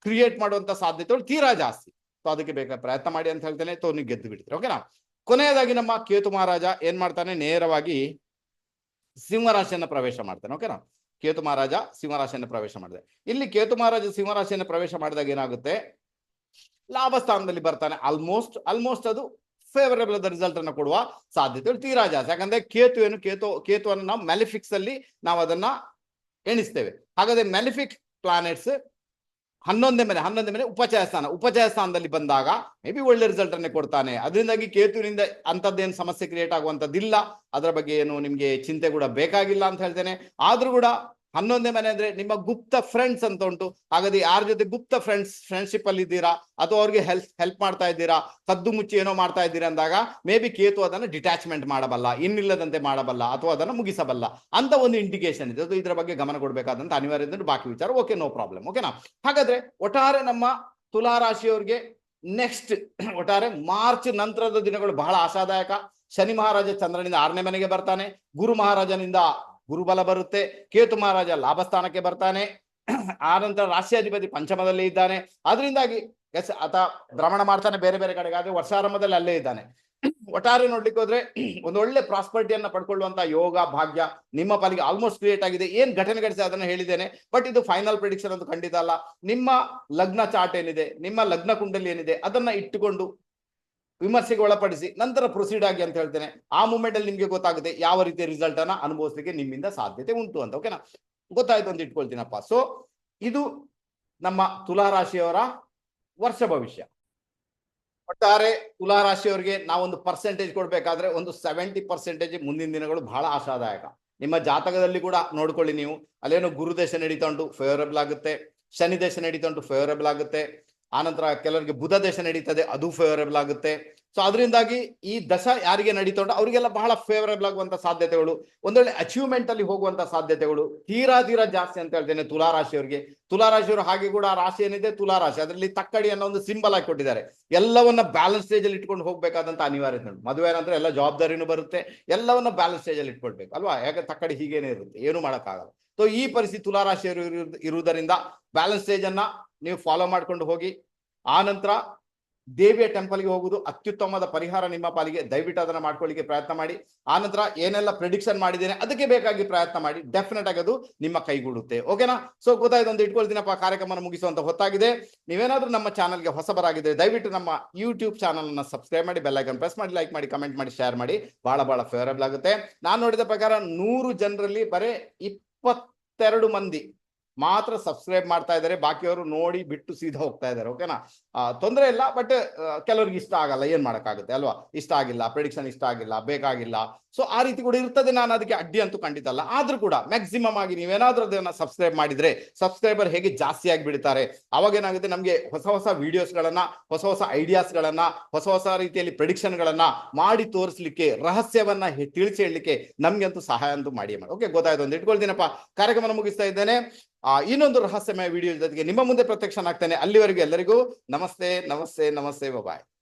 ಕ್ರಿಯೇಟ್ ಮಾಡುವಂತ ಸಾಧ್ಯತೆಗಳು ತೀರಾ ಜಾಸ್ತಿ. ಸೊ ಅದಕ್ಕೆ ಬೇಕಾದ ಪ್ರಯತ್ನ ಮಾಡಿ ಅಂತ ಹೇಳ್ತೇನೆ. ತೋ, ನೀವು ಗೆದ್ದು ಬಿಡ್ತೀರಿ. ಓಕೆನಾ ಕೊನೆಯದಾಗಿ ನಮ್ಮ ಕೇತು ಮಹಾರಾಜ ಏನ್ ಮಾಡ್ತಾನೆ? ನೇರವಾಗಿ ಸಿಂಹರಾಶಿಯನ್ನ ಪ್ರವೇಶ ಮಾಡ್ತಾನೆ ಓಕೆನಾ ಕೇತು ಮಹಾರಾಜ ಸಿಂಹರಾಶಿಯನ್ನು ಪ್ರವೇಶ ಮಾಡಿದೆ. ಇಲ್ಲಿ ಕೇತು ಮಹಾರಾಜ ಸಿಂಹರಾಶಿಯನ್ನು ಪ್ರವೇಶ ಮಾಡಿದಾಗ ಏನಾಗುತ್ತೆ? ಲಾಭ ಸ್ಥಾನದಲ್ಲಿ ಬರ್ತಾನೆ. ಆಲ್ಮೋಸ್ಟ್ ಆಲ್ಮೋಸ್ಟ್ ಅದು ಫೇವರಬಲ್ ಆದ ರಿಸಲ್ಟ್ ಅನ್ನು ಕೊಡುವ ಸಾಧ್ಯತೆಗಳು ತೀರಾ ಜಾಸ್ತಿ. ಯಾಕಂದ್ರೆ ಕೇತು ಏನು? ಕೇತು, ಕೇತುವನ್ನು ನಾವು ಮ್ಯಾಲಿಫಿಕ್ಸ್ ಅಲ್ಲಿ ನಾವು ಅದನ್ನ ಎಣಿಸ್ತೇವೆ. ಹಾಗಾದ್ರೆ ಮ್ಯಾಲಿಫಿಕ್ ಪ್ಲಾನೆಟ್ಸ್ ಹನ್ನೊಂದೇ ಮನೆ ಹನ್ನೊಂದೇ ಮನೆ ಉಪಚಯ ಸ್ಥಾನ. ಉಪಚಯ ಸ್ಥಾನದಲ್ಲಿ ಬಂದಾಗ ಮೇ ಬಿ ಒಳ್ಳೆ ರಿಸಲ್ಟ್ ಅನ್ನೇ ಕೊಡ್ತಾನೆ. ಅದರಿಂದಾಗಿ ಕೇತುವಿನಿಂದ ಅಂತದ್ದೇನು ಸಮಸ್ಯೆ ಕ್ರಿಯೇಟ್ ಆಗುವಂಥದ್ದಿಲ್ಲ. ಅದರ ಬಗ್ಗೆ ಏನು ನಿಮ್ಗೆ ಚಿಂತೆ ಕೂಡ ಬೇಕಾಗಿಲ್ಲ ಅಂತ ಹೇಳ್ತೇನೆ. ಆದ್ರೂ ಕೂಡ ಹನ್ನೊಂದೇ ಮನೆ ಅಂದ್ರೆ ನಿಮ್ಮ ಗುಪ್ತ ಫ್ರೆಂಡ್ಸ್ ಅಂತ ಉಂಟು. ಹಾಗಾದ್ರೆ ಯಾರ ಜೊತೆ ಗುಪ್ತ ಫ್ರೆಂಡ್ಸ್ ಫ್ರೆಂಡ್ಶಿಪ್ ಅಲ್ಲಿ ಇದ್ದೀರಾ? ಅಥವಾ ಅವ್ರಿಗೆ ಹೆಲ್ಪ್ ಹೆಲ್ಪ್ ಮಾಡ್ತಾ ಇದ್ದೀರಾ? ಕದ್ದು ಮುಚ್ಚಿ ಏನೋ ಮಾಡ್ತಾ ಇದ್ದೀರಾ ಅಂದಾಗ ಮೇ ಬಿ ಕೇತು ಅದನ್ನು ಡಿಟ್ಯಾಚ್ಮೆಂಟ್ ಮಾಡಬಲ್ಲ, ಇನ್ನಿಲ್ಲದಂತೆ ಮಾಡಬಲ್ಲ, ಅಥವಾ ಅದನ್ನು ಮುಗಿಸಬಲ್ಲ ಅಂತ ಒಂದು ಇಂಡಿಕೇಶನ್ ಇದೆ. ಅದು ಇದರ ಬಗ್ಗೆ ಗಮನ ಕೊಡಬೇಕಾದಂತ ಅನಿವಾರ್ಯ ಬಾಕಿ ವಿಚಾರ ಓಕೆ ನೋ ಪ್ರಾಬ್ಲಮ್ ಓಕೆನಾ ಹಾಗಾದ್ರೆ ಒಟ್ಟಾರೆ ನಮ್ಮ ತುಲಾ ರಾಶಿಯವರಿಗೆ ನೆಕ್ಸ್ಟ್ [clears throat] ಒಟ್ಟಾರೆ ಮಾರ್ಚ್ ನಂತರದ ದಿನಗಳು ಬಹಳ ಆಶಾದಾಯಕ. ಶನಿ ಮಹಾರಾಜ ಚಂದ್ರನಿಂದ ಆರನೇ ಮನೆಗೆ ಬರ್ತಾನೆ. ಗುರು ಮಹಾರಾಜನಿಂದ ಗುರುಬಲ ಬರುತ್ತೆ. ಕೇತು ಮಹಾರಾಜ ಲಾಭಸ್ಥಾನಕ್ಕೆ ಬರ್ತಾನೆ. ಆನಂತರ ನಂತರ ರಾಶಿಯಾಧಿಪತಿ ಪಂಚಮದಲ್ಲಿ ಇದ್ದಾನೆ. ಅದರಿಂದಾಗಿ ಎಸ್, ಆತ ಭ್ರಮಣ ಮಾಡ್ತಾನೆ ಬೇರೆ ಬೇರೆ ಕಡೆಗೆ. ಆದ್ರೆ ವರ್ಷಾರಂಭದಲ್ಲಿ ಅಲ್ಲೇ ಇದ್ದಾನೆ. ಒಟ್ಟಾರೆ ನೋಡ್ಲಿಕ್ಕೆ ಹೋದ್ರೆ ಒಂದು ಒಳ್ಳೆ ಪ್ರಾಸ್ಪರ್ಟಿಯನ್ನ ಪಡ್ಕೊಳ್ಳುವಂತ ಯೋಗ, ಭಾಗ್ಯ ನಿಮ್ಮ ಪಾಲಿಗೆ ಆಲ್ಮೋಸ್ಟ್ ಕ್ರಿಯೇಟ್ ಆಗಿದೆ. ಏನ್ ಘಟನೆ ಘಟಿಸಿ ಅದನ್ನ ಹೇಳಿದ್ದೇನೆ. ಬಟ್ ಇದು ಫೈನಲ್ ಪ್ರಿಡಿಕ್ಷನ್ ಅಂತ ಖಂಡಿತ ಅಲ್ಲ. ನಿಮ್ಮ ಲಗ್ನ ಚಾರ್ಟ್ ಏನಿದೆ? ನಿಮ್ಮ ಲಗ್ನ ಕುಂಡಲಿ ಏನಿದೆ? ಅದನ್ನ ಇಟ್ಟುಕೊಂಡು ವಿಮರ್ಶೆಗೆ ಒಳಪಡಿಸಿ ನಂತರ ಪ್ರೊಸೀಡ್ ಆಗಿ ಅಂತ ಹೇಳ್ತೇನೆ. ಆ ಮೂಮೆಂಟ್ ಅಲ್ಲಿ ನಿಮ್ಗೆ ಗೊತ್ತಾಗುತ್ತೆ ಯಾವ ರೀತಿಯ ರಿಸಲ್ಟ್ ಅನ್ನ ಅನುಭವಿಸಲಿಕ್ಕೆ ನಿಮ್ಮಿಂದ ಸಾಧ್ಯತೆ ಉಂಟು ಅಂತ ಓಕೆನಾ ಗೊತ್ತಾಯ್ತು ಅಂತ ಇಟ್ಕೊಳ್ತೀನಪ್ಪ. ಸೊ ಇದು ನಮ್ಮ ತುಲಾ ರಾಶಿಯವರ ವರ್ಷ ಭವಿಷ್ಯ. ಒಟ್ಟಾರೆ ತುಲಾ ರಾಶಿಯವರಿಗೆ ನಾವೊಂದು ಪರ್ಸೆಂಟೇಜ್ ಕೊಡ್ಬೇಕಾದ್ರೆ ಒಂದು ಸೆವೆಂಟಿ ಪರ್ಸೆಂಟೇಜ್ ಮುಂದಿನ ದಿನಗಳು ಬಹಳ ಆಶಾದಾಯಕ. ನಿಮ್ಮ ಜಾತಕದಲ್ಲಿ ಕೂಡ ನೋಡ್ಕೊಳ್ಳಿ ನೀವು. ಅಲ್ಲೇನೋ ಗುರುದೇಶ ನಡೀತಾ ಉಂಟು ಫೇವರಬಲ್ ಆಗುತ್ತೆ. ಶನಿ ದೇಶ ನಡೀತಾ ಉಂಟು ಫೇವರಬಲ್ ಆಗುತ್ತೆ. ಆನಂತರ ಕೆಲವರಿಗೆ ಬುಧ ದಶ ನಡೀತದೆ, ಅದು ಫೇವರೇಬಲ್ ಆಗುತ್ತೆ. ಸೊ ಅದರಿಂದಾಗಿ ಈ ದಶ ಯಾರಿಗೆ ನಡೀತಾ ಅವರಿಗೆಲ್ಲ ಬಹಳ ಫೇವರೇಬಲ್ ಆಗುವಂತ ಸಾಧ್ಯತೆಗಳು, ಒಂದೊಳ್ಳೆ ಅಚೀವ್ಮೆಂಟ್ ಅಲ್ಲಿ ಹೋಗುವಂತ ಸಾಧ್ಯತೆಗಳು ತೀರಾ ತೀರಾ ಜಾಸ್ತಿ ಅಂತ ಹೇಳ್ತೇನೆ ತುಲಾ ರಾಶಿಯವರಿಗೆ ತುಲಾ ರಾಶಿಯವರು ಹಾಗೆ ಕೂಡ ಆ ರಾಶಿ ಏನಿದೆ ತುಲಾ ರಾಶಿ ಅದರಲ್ಲಿ ತಕ್ಕಡಿ ಅನ್ನೋ ಒಂದು ಸಿಂಬಲ್ ಆಗಿ ಕೊಟ್ಟಿದ್ದಾರೆ. ಎಲ್ಲವನ್ನ ಬ್ಯಾಲೆನ್ಸ್ ಸ್ಟೇಜ್ ಅಲ್ಲಿ ಇಟ್ಕೊಂಡು ಹೋಗ್ಬೇಕಾದಂತ ಅನಿವಾರ್ಯತೆ ಮದುವೆ ಏನಂದ್ರೆ ಎಲ್ಲ ಜವಾಬ್ದಾರಿನೂ ಬರುತ್ತೆ, ಎಲ್ಲವನ್ನ ಬ್ಯಾಲೆನ್ಸ್ ಸ್ಟೇಜ್ ಅಲ್ಲಿ ಇಟ್ಕೊಳ್ಬೇಕು ಅಲ್ವಾ? ಯಾಕೆ ತಕ್ಕಡಿ ಹೀಗೇನೆ ಇರುತ್ತೆ, ಏನು ಮಾಡೋಕ್ಕಾಗಲ್ಲ. ಸೊ ಈ ಪರಿಸ್ಥಿತಿ ತುಲಾ ರಾಶಿಯವರು ಇರು- ಇರುವುದರಿಂದ ಬ್ಯಾಲೆನ್ಸ್ ಸ್ಟೇಜ್ ಅನ್ನ ನೀವು ಫಾಲೋ ಮಾಡ್ಕೊಂಡು ಹೋಗಿ. ಆ ನಂತರ ದೇವಿಯ ಟೆಂಪಲ್ಗೆ ಹೋಗುವುದು ಅತ್ಯುತ್ತಮವಾದ ಪರಿಹಾರ ನಿಮ್ಮ ಪಾಲಿಗೆ. ದಯವಿಟ್ಟು ಅದನ್ನು ಮಾಡ್ಕೊಳ್ಳಿಕ್ಕೆ ಪ್ರಯತ್ನ ಮಾಡಿ. ಆ ನಂತರ ಏನೆಲ್ಲ ಪ್ರಿಡಿಕ್ಷನ್ ಮಾಡಿದ್ದೇನೆ ಅದಕ್ಕೆ ಬೇಕಾಗಿ ಪ್ರಯತ್ನ ಮಾಡಿ. ಡೆಫಿನೆಟ್ ಆಗಿ ಅದು ನಿಮ್ಮ ಕೈಗೂಡುತ್ತೆ. ಓಕೆನಾ ಸೊ ಗೊತ್ತಾಯ್ತು, ಒಂದು ಇಟ್ಕೊಳ್ತೀನಪ್ಪ. ಕಾರ್ಯಕ್ರಮ ಮುಗಿಸುವಂತ ಹೊತ್ತಾಗಿದೆ. ನೀವೇನಾದ್ರೂ ನಮ್ಮ ಚಾನಲ್ಗೆ ಹೊಸಬರಾಗಿದ್ದರೆ ದಯವಿಟ್ಟು ನಮ್ಮ ಯೂಟ್ಯೂಬ್ ಚಾನಲ್ ಅನ್ನ ಸಬ್ಸ್ಕ್ರೈಬ್ ಮಾಡಿ ಬೆಲ್ ಐಕನ್ ಪ್ರೆಸ್ ಮಾಡಿ ಲೈಕ್ ಮಾಡಿ ಕಮೆಂಟ್ ಮಾಡಿ ಶೇರ್ ಮಾಡಿ. ಬಹಳ ಬಹಳ ಫೇವರಬಲ್ ಆಗುತ್ತೆ. ನಾನು ನೋಡಿದ ಪ್ರಕಾರ ನೂರು ಜನರಲ್ಲಿ ಬರೀ ಇಪ್ಪತ್ತೆರಡು ಮಂದಿ ಮಾತ್ರ ಸಬ್ಸ್ಕ್ರೈಬ್ ಮಾಡ್ತಾ ಇದ್ದಾರೆ, ಬಾಕಿಯವರು ನೋಡಿ ಬಿಟ್ಟು ಸೀದಾ ಹೋಗ್ತಾ ಇದ್ದಾರೆ ಓಕೆನಾ ತೊಂದರೆ ಇಲ್ಲ ಬಟ್ ಕೆಲವ್ರಿಗೆ ಇಷ್ಟ ಆಗಲ್ಲ, ಏನ್ ಮಾಡಕ್ಕಾಗುತ್ತೆ, ಅಲ್ವಾ? ಇಷ್ಟ ಆಗಿಲ್ಲ ಪ್ರೆಡಿಕ್ಷನ್ ಇಷ್ಟ ಆಗಿಲ್ಲ, ಬೇಕಾಗಿಲ್ಲ. ಸೊ ಆ ರೀತಿ ಕೂಡ ಇರ್ತದೆ, ನಾನು ಅದಕ್ಕೆ ಅಡ್ಡಿ ಅಂತೂ ಖಂಡಿತ ಅಲ್ಲ. ಆದ್ರೂ ಕೂಡ ಮ್ಯಾಕ್ಸಿಮಮ್ ಆಗಿ ನೀವೇನಾದ್ರೂ ಅದನ್ನ ಸಬ್ಸ್ಕ್ರೈಬ್ ಮಾಡಿದ್ರೆ ಸಬ್ಸ್ಕ್ರೈಬರ್ ಹೇಗೆ ಜಾಸ್ತಿ ಆಗಿ ಬಿಡ್ತಾರೆ? ಅವಾಗ ಏನಾಗುತ್ತೆ, ನಮಗೆ ಹೊಸ ಹೊಸ ವಿಡಿಯೋಸ್ ಗಳನ್ನ, ಹೊಸ ಹೊಸ ಐಡಿಯಾಸ್ ಗಳನ್ನ, ಹೊಸ ಹೊಸ ರೀತಿಯಲ್ಲಿ ಪ್ರೆಡಿಕ್ಷನ್ಗಳನ್ನ ಮಾಡಿ ತೋರಿಸ್ಲಿಕ್ಕೆ, ರಹಸ್ಯವನ್ನ ತಿಳಿಸಿ ಹೇಳಲಿಕ್ಕೆ ನಮ್ಗೆ ಅಂತೂ ಸಹಾಯ ಅಂತೂ ಮಾಡಿ ಮಾಡಿ ಓಕೆ ಗೊತ್ತಾಯ್ತು ಅಂತ ಇಟ್ಕೊಳ್ತೀನಪ್ಪ. ಕಾರ್ಯಕ್ರಮ ಮುಗಿಸ್ತಾ ಇದ್ದೇನೆ. ಆ ಇನ್ನೊಂದು ರಹಸ್ಯಮಯ ವಿಡಿಯೋ ಜೊತೆಗೆ ನಿಮ್ಮ ಮುಂದೆ ಪ್ರತ್ಯಕ್ಷನಾಗ್ತೇನೆ. ಅಲ್ಲಿವರೆಗೂ ಎಲ್ಲರಿಗೂ ನಮಸ್ತೆ ನಮಸ್ತೆ ನಮಸ್ತೆ ಬಾಯ್